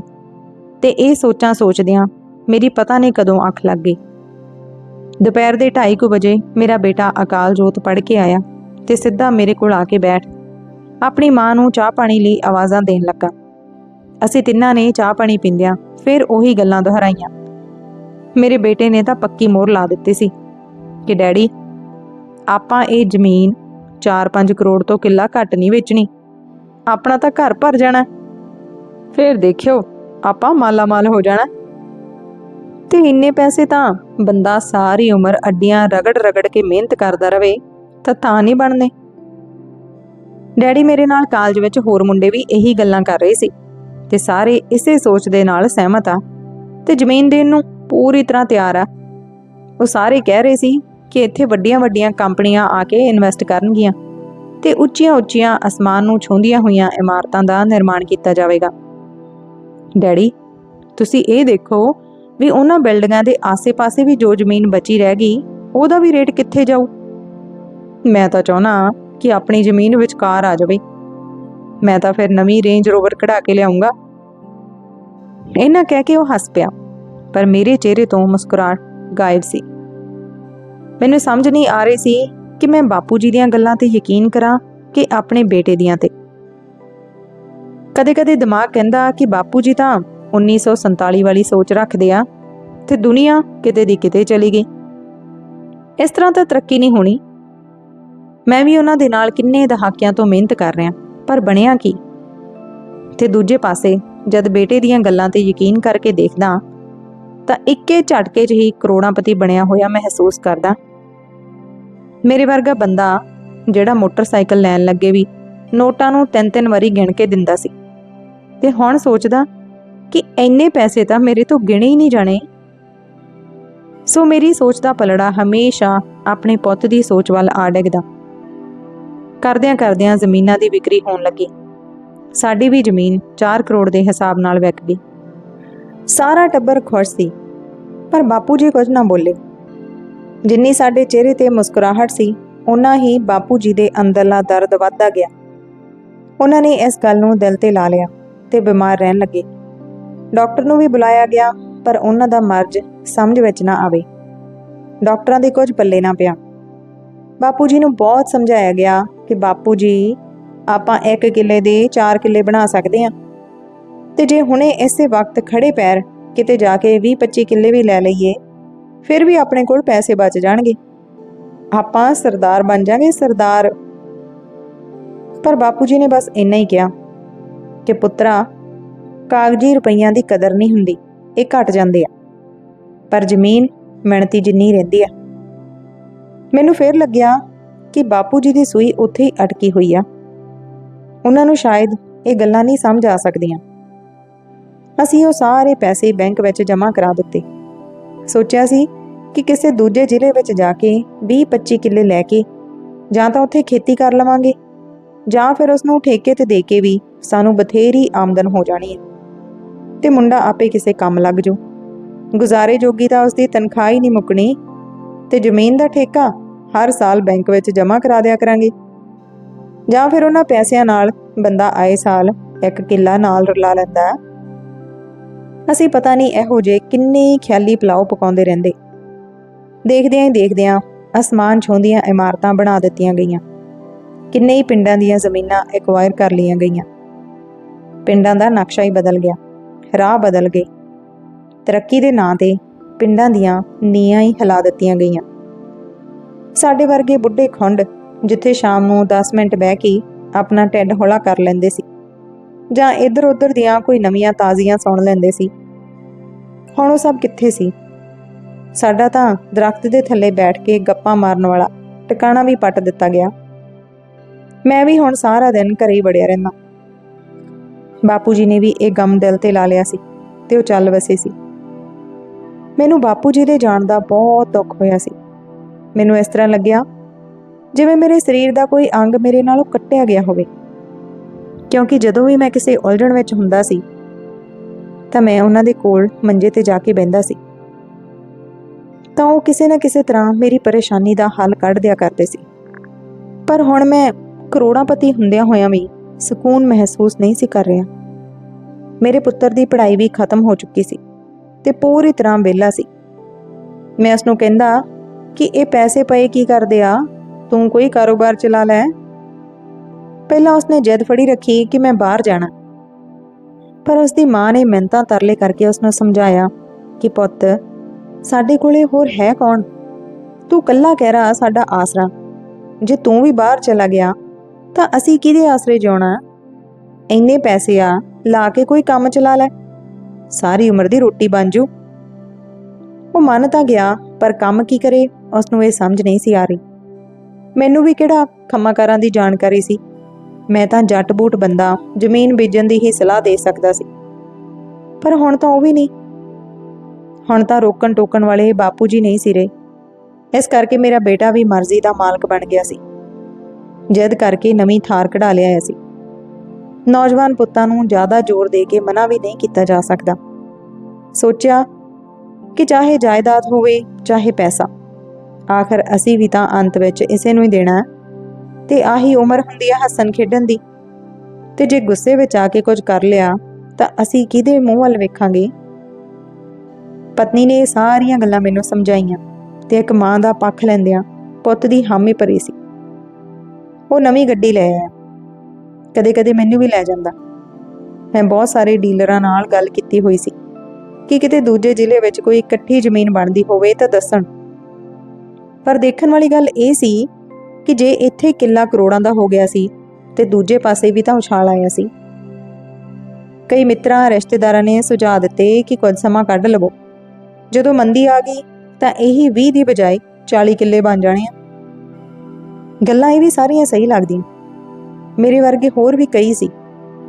ਤੇ ਇਹ ਸੋਚਾਂ ਸੋਚਦਿਆਂ ਮੇਰੀ ਪਤਾ ਨਹੀਂ ਕਦੋਂ ਅੱਖ ਲੱਗ ਗਈ। ਦੁਪਹਿਰ ਦੇ 2:30 ਵਜੇ ਮੇਰਾ ਬੇਟਾ ਅਕਾਲ ਜੋਤ ਪੜ੍ਹ ਕੇ ਆਇਆ ਤੇ ਸਿੱਧਾ ਮੇਰੇ ਕੋਲ ਆ ਕੇ ਬੈਠ ਆਪਣੀ ਮਾਂ ਨੂੰ ਚਾਹ ਪਾਣੀ ਲਈ ਆਵਾਜ਼ਾਂ ਦੇਣ ਲੱਗਾ। ਅਸੀਂ ਤਿੰਨਾਂ ਨੇ ਚਾਹ ਪਾਣੀ ਪੀਂਦਿਆਂ ਫਿਰ ਉਹੀ ਗੱਲਾਂ ਦੁਹਰਾਈਆਂ। ਮੇਰੇ ਬੇਟੇ ਨੇ ਤਾਂ ਪੱਕੀ ਮੋਹਰ ਲਾ ਦਿੱਤੀ ਸੀ ਕਿ ਡੈਡੀ ਆਪਾਂ ਇਹ ਜ਼ਮੀਨ 4-5 ਕਰੋੜ ਤੋਂ ਕਿੱਲਾ ਘੱਟ ਨਹੀਂ ਵੇਚਣੀ। ਆਪਣਾ ਤਾਂ ਘਰ ਭਰ ਜਾਣਾ। ਫਿਰ ਦੇਖਿਓ, ਆਪਾਂ ਮਾਲਾ ਮਾਲ ਹੋ ਜਾਣਾ। ਤੇ ਇੰਨੇ ਪੈਸੇ ਤਾਂ ਬੰਦਾ ਸਾਰੀ ਉਮਰ ਅੱਡੀਆਂ ਰਗੜ ਰਗੜ ਕੇ ਮਿਹਨਤ ਕਰਦਾ ਰਵੇ, ਤਾਂ ਤਾਂ ਨਹੀਂ ਬਣਨੇ। ਡੈਡੀ ਮੇਰੇ ਨਾਲ ਕਾਲਜ ਵਿੱਚ ਹੋਰ ਮੁੰਡੇ ਵੀ ਇਹੀ ਗੱਲਾਂ ਕਰ ਰਹੇ ਸੀ ਤੇ ਸਾਰੇ ਇਸੇ ਸੋਚ ਦੇ ਨਾਲ ਸਹਿਮਤ ਆ। ਤੇ ਜ਼ਮੀਨ ਦੇਣ ਨੂੰ ਪੂਰੀ ਤਰ੍ਹਾਂ ਤਿਆਰ ਆ। ਉਹ ਸਾਰੇ ਕਹਿ ਰਹੇ ਸੀ ਕਿ ਇੱਥੇ ਵੱਡੀਆਂ-ਵੱਡੀਆਂ ਕੰਪਨੀਆਂ ਆ ਕੇ ਇਨਵੈਸਟ ਕਰਨਗੀਆਂ ਤੇ ਉੱਚੀਆਂ-ਉੱਚੀਆਂ ਅਸਮਾਨ ਨੂੰ ਛੂੰਹਦੀਆਂ ਹੋਈਆਂ ਇਮਾਰਤਾਂ ਦਾ ਨਿਰਮਾਣ ਕੀਤਾ ਜਾਵੇਗਾ। ਡੈਡੀ, ਤੁਸੀਂ ਇਹ ਦੇਖੋ ਵੀ ਉਹਨਾਂ ਬਿਲਡਿੰਗਾਂ ਦੇ ਆਸੇ-ਪਾਸੇ ਵੀ ਜੋ ਜ਼ਮੀਨ ਬਚੀ ਰਹਿ ਗਈ, ਉਹਦਾ ਵੀ ਰੇਟ ਕਿੱਥੇ ਜਾਊ? ਮੈਂ ਤਾਂ ਚਾਹਣਾ ਕਿ ਆਪਣੀ ਜ਼ਮੀਨ ਵਿਚਕਾਰ ਆ ਜਾਵੇ। ਮੈਂ ਤਾਂ ਫਿਰ ਨਵੀਂ ਰੇਂਜ ਰੋਵਰ ਕਢਾ ਕੇ ਲਿਆਉਂਗਾ। ਇਹਨਾਂ ਕਹਿ ਕੇ ਉਹ ਹੱਸ ਪਿਆ, ਪਰ ਮੇਰੇ ਚਿਹਰੇ ਤੋਂ ਮੁਸਕਰਾਹਟ ਗਾਇਬ ਸੀ। ਮੈਨੂੰ ਸਮਝ ਨਹੀਂ ਆ ਰਹੀ ਸੀ ਕਿ ਮੈਂ ਬਾਪੂ ਜੀ ਦੀਆਂ ਗੱਲਾਂ ਤੇ ਯਕੀਨ ਕਰਾਂ ਕਿ ਆਪਣੇ ਬੇਟੇ ਦੀਆਂ ਤੇ। ਕਦੇ-ਕਦੇ ਦਿਮਾਗ ਕਹਿੰਦਾ ਕਿ ਬਾਪੂ ਜੀ ਤਾਂ 1947 ਵਾਲੀ ਸੋਚ ਰੱਖਦੇ ਆ ਤੇ ਦੁਨੀਆ ਕਿਤੇ ਦੀ ਕਿਤੇ ਚਲੀ ਗਈ। ਇਸ ਤਰ੍ਹਾਂ ਤਾਂ ਤਰੱਕੀ ਨਹੀਂ ਹੋਣੀ। ਮੈਂ ਵੀ ਉਹਨਾਂ ਦੇ ਨਾਲ ਕਿੰਨੇ ਦਹਾਕਿਆਂ ਤੋਂ ਮਿਹਨਤ ਕਰ ਰਿਹਾ, ਪਰ ਬਣਿਆ ਕੀ? ਤੇ ਦੂਜੇ ਪਾਸੇ ਜਦ ਬੇਟੇ ਦੀਆਂ ਗੱਲਾਂ ਤੇ ਯਕੀਨ ਕਰਕੇ ਦੇਖਦਾ ਤਾਂ ਇੱਕੇ ਝਟਕੇ 'ਚ ਹੀ ਕਰੋੜਾਪਤੀ ਬਣਿਆ ਹੋਇਆ ਮਹਿਸੂਸ ਕਰਦਾ ਮੇਰੇ ਵਰਗਾ ਬੰਦਾ ਜਿਹੜਾ ਮੋਟਰਸਾਈਕਲ ਲੈਣ ਲੱਗੇ ਵੀ ਨੋਟਾਂ ਨੂੰ ਤਿੰਨ ਤਿੰਨ ਵਾਰੀ ਗਿਣ ਕੇ ਦਿੰਦਾ ਸੀ। ਤੇ ਹੁਣ ਸੋਚਦਾ ਕਿ ਇੰਨੇ ਪੈਸੇ ਤਾਂ ਮੇਰੇ ਤੋਂ ਗਿਣੇ ਹੀ ਨਹੀਂ ਜਾਣੇ। ਸੋ ਮੇਰੀ ਸੋਚ ਦਾ ਪਲੜਾ ਹਮੇਸ਼ਾ ਆਪਣੇ ਪੁੱਤ ਦੀ ਸੋਚ ਵੱਲ ਆ ਡਿੱਗਦਾ। ਕਰਦਿਆਂ ਕਰਦਿਆਂ ਜ਼ਮੀਨਾਂ ਦੀ ਵਿਕਰੀ ਹੋਣ ਲੱਗੀ। ਸਾਡੀ ਵੀ ਜ਼ਮੀਨ 4 ਕਰੋੜ ਦੇ ਹਿਸਾਬ ਨਾਲ ਵਿਕ ਗਈ। ਸਾਰਾ ਟੱਬਰ ਖੁਸ਼ ਸੀ, ਪਰ ਬਾਪੂ ਜੀ ਕੁਝ ਨਾ ਬੋਲੇ। ਜਿੰਨੀ ਸਾਡੇ ਚਿਹਰੇ ਤੇ ਮੁਸਕਰਾਹਟ ਸੀ ਉਨਾ ਹੀ ਬਾਪੂ ਜੀ ਦੇ ਅੰਦਰਲਾ ਦਰਦ ਵੱਧਦਾ ਗਿਆ। ਉਹਨਾਂ ਨੇ ਇਸ ਗੱਲ ਨੂੰ ਦਿਲ ਤੇ ਲਾ ਲਿਆ ਤੇ ਬਿਮਾਰ ਰਹਿਣ ਲੱਗੇ। ਡਾਕਟਰ ਨੂੰ ਵੀ ਬੁਲਾਇਆ ਗਿਆ, ਪਰ ਉਹਨਾਂ ਦਾ ਮਰਜ਼ ਸਮਝ ਵਿੱਚ ਨਾ ਆਵੇ। ਡਾਕਟਰਾਂ ਦੇ ਕੁਝ ਪੱਲੇ ਨਾ ਪਿਆ। ਬਾਪੂ ਜੀ ਨੂੰ ਬਹੁਤ ਸਮਝਾਇਆ ਗਿਆ ਕਿ ਬਾਪੂ ਜੀ, ਆਪਾਂ ਇੱਕ ਕਿੱਲੇ ਦੇ 4 ਕਿੱਲੇ ਬਣਾ ਸਕਦੇ ਹਾਂ। ਤੇ ਜੇ ਹੁਣੇ ਇਸੇ ਵਕਤ ਖੜੇ ਪੈਰ ਕਿਤੇ ਜਾ ਕੇ 20-25 ਕਿੱਲੇ ਵੀ ਲੈ ਲਈਏ ਫਿਰ ਵੀ ਆਪਣੇ ਕੋਲ ਪੈਸੇ ਬਚ ਜਾਣਗੇ। ਆਪਾਂ ਸਰਦਾਰ ਬਣ ਜਾਾਂਗੇ, ਸਰਦਾਰ। ਪਰ ਬਾਪੂ ਜੀ ਨੇ ਬਸ ਇੰਨਾ ਹੀ ਕਿਹਾ ਕਿ ਪੁੱਤਰਾ, ਕਾਗਜ਼ੀ ਰੁਪਈਆਂ ਦੀ ਕਦਰ ਨਹੀਂ ਹੁੰਦੀ, ਇਹ ਘਟ ਜਾਂਦੇ ਆ। ਪਰ ਜ਼ਮੀਨ ਮਿਹਨਤੀ ਜਿੰਨੀ ਰਹਿੰਦੀ ਆ। ਮੈਨੂੰ ਫੇਰ ਲੱਗਿਆ ਕਿ ਬਾਪੂ ਜੀ ਦੀ ਸੂਈ ਉੱਥੇ ਹੀ ਅਟਕੀ ਹੋਈ ਆ। ਉਹਨਾਂ ਨੂੰ ਸ਼ਾਇਦ ਇਹ ਗੱਲਾਂ ਨਹੀਂ ਸਮਝ ਆ ਸਕਦੀਆਂ। ਅਸੀਂ ਉਹ ਸਾਰੇ ਪੈਸੇ ਬੈਂਕ ਵਿੱਚ ਜਮ੍ਹਾਂ ਕਰਾ ਦਿੱਤੇ। ਸੋਚਿਆ ਸੀ ਕਿ ਕਿਸੇ ਦੂਜੇ ਜ਼ਿਲ੍ਹੇ ਵਿੱਚ ਜਾ ਕੇ 20-25 ਕਿੱਲੇ ਲੈ ਕੇ ਜਾਂ ਤਾਂ ਉੱਥੇ ਖੇਤੀ ਕਰ ਲਵਾਂਗੇ, ਜਾਂ ਫਿਰ ਉਸ ਨੂੰ ਠੇਕੇ ਤੇ ਦੇ ਕੇ ਵੀ ਸਾਨੂੰ ਬਥੇਰੀ ਆਮਦਨ ਹੋ ਜਾਣੀ ਹੈ। ਤੇ ਮੁੰਡਾ ਆਪੇ ਕਿਸੇ ਕੰਮ ਲੱਗ ਜੂ ਗੁਜ਼ਾਰੇ ਜੋਗੀ ਤਾਂ ਉਸ ਦੀ ਤਨਖਾਹ ਹੀ ਨਹੀਂ ਮੁੱਕਣੀ ਤੇ ਜ਼ਮੀਨ ਦਾ ਠੇਕਾ ਹਰ ਸਾਲ ਬੈਂਕ ਵਿੱਚ ਜਮ੍ਹਾਂ ਕਰਾ ਦਿਆ ਕਰਾਂਗੇ। ਜਾਂ ਫਿਰ ਉਹਨਾਂ ਪੈਸਿਆਂ ਨਾਲ ਬੰਦਾ ਆਏ ਸਾਲ ਇੱਕ ਕਿੱਲਾ ਨਾਲ ਰਲਾ ਲੈਂਦਾ। ਹੈ। ਅਸੀਂ ਪਤਾ ਨਹੀਂ ਇਹੋ ਜੇ ਕਿੰਨੇ ਖਿਆਲੀ ਪਲਾਓ ਪਕਾਉਂਦੇ ਰਹਿੰਦੇ। ਦੇਖਦਿਆਂ ਹੀ ਦੇਖਦਿਆਂ ਅਸਮਾਨ ਛੋਂਦੀਆਂ ਇਮਾਰਤਾਂ ਬਣਾ ਦਿੱਤੀਆਂ ਗਈਆਂ। ਕਿੰਨੇ ਹੀ ਪਿੰਡਾਂ ਦੀਆਂ ਜ਼ਮੀਨਾਂ ਐਕਵਾਇਰ ਕਰ ਲਈਆਂ ਗਈਆਂ। ਪਿੰਡਾਂ ਦਾ ਨਕਸ਼ਾ ਹੀ ਬਦਲ ਗਿਆ। ਰਾਹ ਬਦਲ ਗਏ। ਤਰੱਕੀ ਦੇ ਨਾਂ ਤੇ ਪਿੰਡਾਂ ਦੀਆਂ ਨੀਆਂ ਹੀ ਹਿਲਾ ਦਿੱਤੀਆਂ ਗਈਆਂ। ਸਾਡੇ ਵਰਗੇ ਬੁੱਢੇ ਖੁੰਡ ਜਿੱਥੇ ਸ਼ਾਮ ਨੂੰ 10 ਮਿੰਟ ਬਹਿ ਕੇ ਆਪਣਾ ਢਿੱਡ ਹੌਲਾ ਕਰ ਲੈਂਦੇ ਸੀ ਜਾਂ ਇੱਧਰ ਉੱਧਰ ਦੀਆਂ ਕੋਈ ਨਵੀਆਂ ਤਾਜ਼ੀਆਂ ਸੁਣ ਲੈਂਦੇ ਸੀ ਹੁਣ ਉਹ ਸਭ ਕਿੱਥੇ ਸੀ? ਸਾਡਾ ਤਾਂ ਦਰਖਤ ਦੇ ਥੱਲੇ ਬੈਠ ਕੇ ਗੱਪਾਂ ਮਾਰਨ ਵਾਲਾ ਟਿਕਾਣਾ ਵੀ ਪੱਟ ਦਿੱਤਾ ਗਿਆ। ਮੈਂ ਵੀ ਹੁਣ ਸਾਰਾ ਦਿਨ ਘਰੇ ਹੀ ਵੜਿਆ ਰਹਿੰਦਾ। ਬਾਪੂ ਜੀ ਨੇ ਵੀ ਇਹ ਗਮ ਦਿਲ ਤੇ ਲਾ ਲਿਆ ਸੀ ਤੇ ਉਹ ਚੱਲ ਵਸੇ ਸੀ। ਮੈਨੂੰ ਬਾਪੂ ਜੀ ਦੇ ਜਾਣ ਦਾ ਬਹੁਤ ਦੁੱਖ ਹੋਇਆ ਸੀ। ਮੈਨੂੰ ਇਸ ਤਰ੍ਹਾਂ ਲੱਗਿਆ ਜਿਵੇਂ ਮੇਰੇ ਸਰੀਰ ਦਾ ਕੋਈ ਅੰਗ ਮੇਰੇ ਨਾਲੋਂ ਕੱਟਿਆ ਗਿਆ ਹੋਵੇ। ਕਿਉਂਕਿ ਜਦੋਂ ਵੀ ਮੈਂ ਕਿਸੇ ਉਲਝਣ ਵਿੱਚ ਹੁੰਦਾ ਸੀ ਤਾਂ ਮੈਂ ਉਹਨਾਂ ਦੇ ਕੋਲ ਮੰਜੇ ਤੇ ਜਾ ਕੇ ਬੈੰਦਾ ਸੀ। ਤਾਂ ਉਹ ਕਿਸੇ ਨਾ ਕਿਸੇ ਤਰ੍ਹਾਂ ਮੇਰੀ ਪਰੇਸ਼ਾਨੀ ਦਾ ਹੱਲ ਕੱਢ ਦਿਆ ਕਰਦੇ ਸੀ। ਪਰ ਹੁਣ ਮੈਂ ਕਰੋੜਾਪਤੀ ਹੁੰਦਿਆਂ ਹੋਇਆਂ ਵੀ ਸਕੂਨ ਮਹਿਸੂਸ ਨਹੀਂ ਸੀ ਕਰ ਰਿਹਾ। ਮੇਰੇ ਪੁੱਤਰ ਦੀ ਪੜ੍ਹਾਈ ਵੀ ਖਤਮ ਹੋ ਚੁੱਕੀ ਸੀ ਤੇ ਪੂਰੀ ਤਰ੍ਹਾਂ ਵਿਹਲਾ ਸੀ। ਮੈਂ ਉਸ ਨੂੰ ਕਹਿੰਦਾ ਕਿ ਇਹ ਪੈਸੇ ਪਏ ਕੀ ਕਰਦੇ ਆ? ਤੂੰ ਕੋਈ ਕਾਰੋਬਾਰ ਚਲਾ ਲੈ। ਪਹਿਲਾਂ ਉਸਨੇ ਜਿੱਦ ਫੜੀ ਰੱਖੀ ਕਿ ਮੈਂ ਬਾਹਰ ਜਾਣਾ। ਪਰ ਉਸ ਦੀ ਮਾਂ ਨੇ ਮਿੰਤਾਂ ਤਰਲੇ ਕਰਕੇ ਉਸ ਨੂੰ ਸਮਝਾਇਆ ਕਿ ਪੁੱਤ, ਸਾਡੇ ਕੋਲੇ ਹੋਰ ਹੈ ਕੌਣ? ਤੂੰ ਕੱਲਾ ਕਹਿ ਰਹਾ ਸਾਡਾ ਆਸਰਾ। ਜੇ ਤੂੰ ਵੀ ਬਾਹਰ ਚਲਾ ਗਿਆ, ਤਾਂ ਅਸੀਂ ਕਿਹਦੇ ਆਸਰੇ ਜਾਣਾ ਇੰਨੇ ਪੈਸੇ ਆ, ਲਾ ਕੇ ਕੋਈ ਕੰਮ ਚਲਾ ਲੈ। ਸਾਰੀ ਉਮਰ ਦੀ ਰੋਟੀ ਬਣ ਜੂ। ਉਹ ਮੰਨ ਤਾਂ ਗਿਆ, ਪਰ ਕੰਮ ਕੀ ਕਰੇ? ਉਸ ਨੂੰ ਇਹ ਸਮਝ ਨਹੀਂ ਸੀ ਆ ਰਹੀ। ਮੈਨੂੰ ਵੀ ਕਿਹੜਾ ਖੰਮਾਕਾਰਾਂ ਦੀ ਜਾਣਕਾਰੀ ਸੀ। ਮੈਂ ਤਾਂ ਜੱਟ ਬੂਟ ਬੰਦਾ, ਜ਼ਮੀਨ ਬੀਜਣ ਦੀ ਹੀ ਸਲਾਹ ਦੇ ਸਕਦਾ ਸੀ। ਪਰ ਹੁਣ ਤਾਂ ਉਹ ਵੀ ਨਹੀਂ। ਹੁਣ ਤਾਂ ਰੋਕਣ ਟੋਕਣ ਵਾਲੇ ਬਾਪੂ ਜੀ ਨਹੀਂ ਸੀ ਰਹੇ। ਇਸ ਕਰਕੇ ਮੇਰਾ ਬੇਟਾ ਵੀ ਮਰਜ਼ੀ ਦਾ ਮਾਲਕ ਬਣ ਗਿਆ ਸੀ। ਜਿੱਦ ਕਰਕੇ ਨਵੀਂ ਥਾਰ ਕਢਾ ਲਿਆ ਸੀ। ਨੌਜਵਾਨ ਪੁੱਤਾਂ ਨੂੰ ਜ਼ਿਆਦਾ ਜ਼ੋਰ ਦੇ ਕੇ ਮਨਾ ਵੀ ਨਹੀਂ ਕੀਤਾ ਜਾ ਸਕਦਾ। ਸੋਚਿਆ ਕਿ ਚਾਹੇ ਜਾਇਦਾਦ ਹੋਵੇ, ਚਾਹੇ ਪੈਸਾ। ਆਖਰ ਅਸੀਂ ਵੀ ਤਾਂ ਅੰਤ ਵਿੱਚ ਇਸੇ ਨੂੰ ਹੀ ਦੇਣਾ ਹੈ। ਤੇ ਆਹੀ ਉਮਰ ਹੁੰਦੀ ਹੈ ਹੱਸਣ ਖੇਡਣ ਦੀ। ਤੇ ਜੇ ਗੁੱਸੇ ਵਿੱਚ ਆ ਕੇ ਕੁਝ ਕਰ ਲਿਆ, ਤਾਂ ਅਸੀਂ ਕਿਹਦੇ ਮੂੰਹ ਵੱਲ ਵੇਖਾਂਗੇ? ਪਤਨੀ ਨੇ ਇਹ ਸਾਰੀਆਂ ਗੱਲਾਂ ਮੈਨੂੰ ਸਮਝਾਈਆਂ ਤੇ ਇੱਕ ਮਾਂ ਦਾ ਪੱਖ ਲੈਂਦਿਆਂ ਪੁੱਤ ਦੀ ਹਾਮੀ ਭਰੀ ਸੀ। ਉਹ ਨਵੀਂ ਗੱਡੀ ਲੈ ਆਇਆ। ਕਦੇ-ਕਦੇ ਮੈਨੂੰ ਵੀ ਲੈ ਜਾਂਦਾ। ਮੈਂ ਬਹੁਤ ਸਾਰੇ ਡੀਲਰਾਂ ਨਾਲ ਗੱਲ ਕੀਤੀ ਹੋਈ ਸੀ ਕਿ ਕਿਤੇ ਦੂਜੇ ਜ਼ਿਲ੍ਹੇ ਵਿੱਚ ਕੋਈ ਇਕੱਠੀ ਜ਼ਮੀਨ ਬਣਦੀ ਹੋਵੇ ਤਾਂ ਦੱਸਣ। ਪਰ ਦੇਖਣ ਵਾਲੀ ਗੱਲ ਇਹ ਸੀ ਕਿ ਜੇ ਇੱਥੇ ਕਿੱਲਾ ਕਰੋੜਾਂ ਦਾ ਹੋ ਗਿਆ ਸੀ ਤੇ ਦੂਜੇ ਪਾਸੇ ਵੀ ਤਾਂ ਉਛਾਲ ਆਇਆ ਸੀ। ਕਈ ਮਿੱਤਰਾਂ, ਰਿਸ਼ਤੇਦਾਰਾਂ ਨੇ ਸੁਝਾਅ ਦਿੱਤੇ ਕਿ ਕੁਝ ਸਮਾਂ ਕੱਢ ਲਵੋ। ਜਦੋਂ ਮੰਦੀ ਆ ਗਈ, ਤਾਂ ਇਹੀ 20 ਦੀ ਬਜਾਏ 40 ਕਿੱਲੇ ਬਣ ਜਾਣੇ ਆ। ਗੱਲਾਂ ਇਹ ਵੀ ਸਾਰੀਆਂ ਸਹੀ ਲੱਗਦੀਆਂ। ਮੇਰੇ ਵਰਗੇ ਹੋਰ ਵੀ ਕਈ ਸੀ,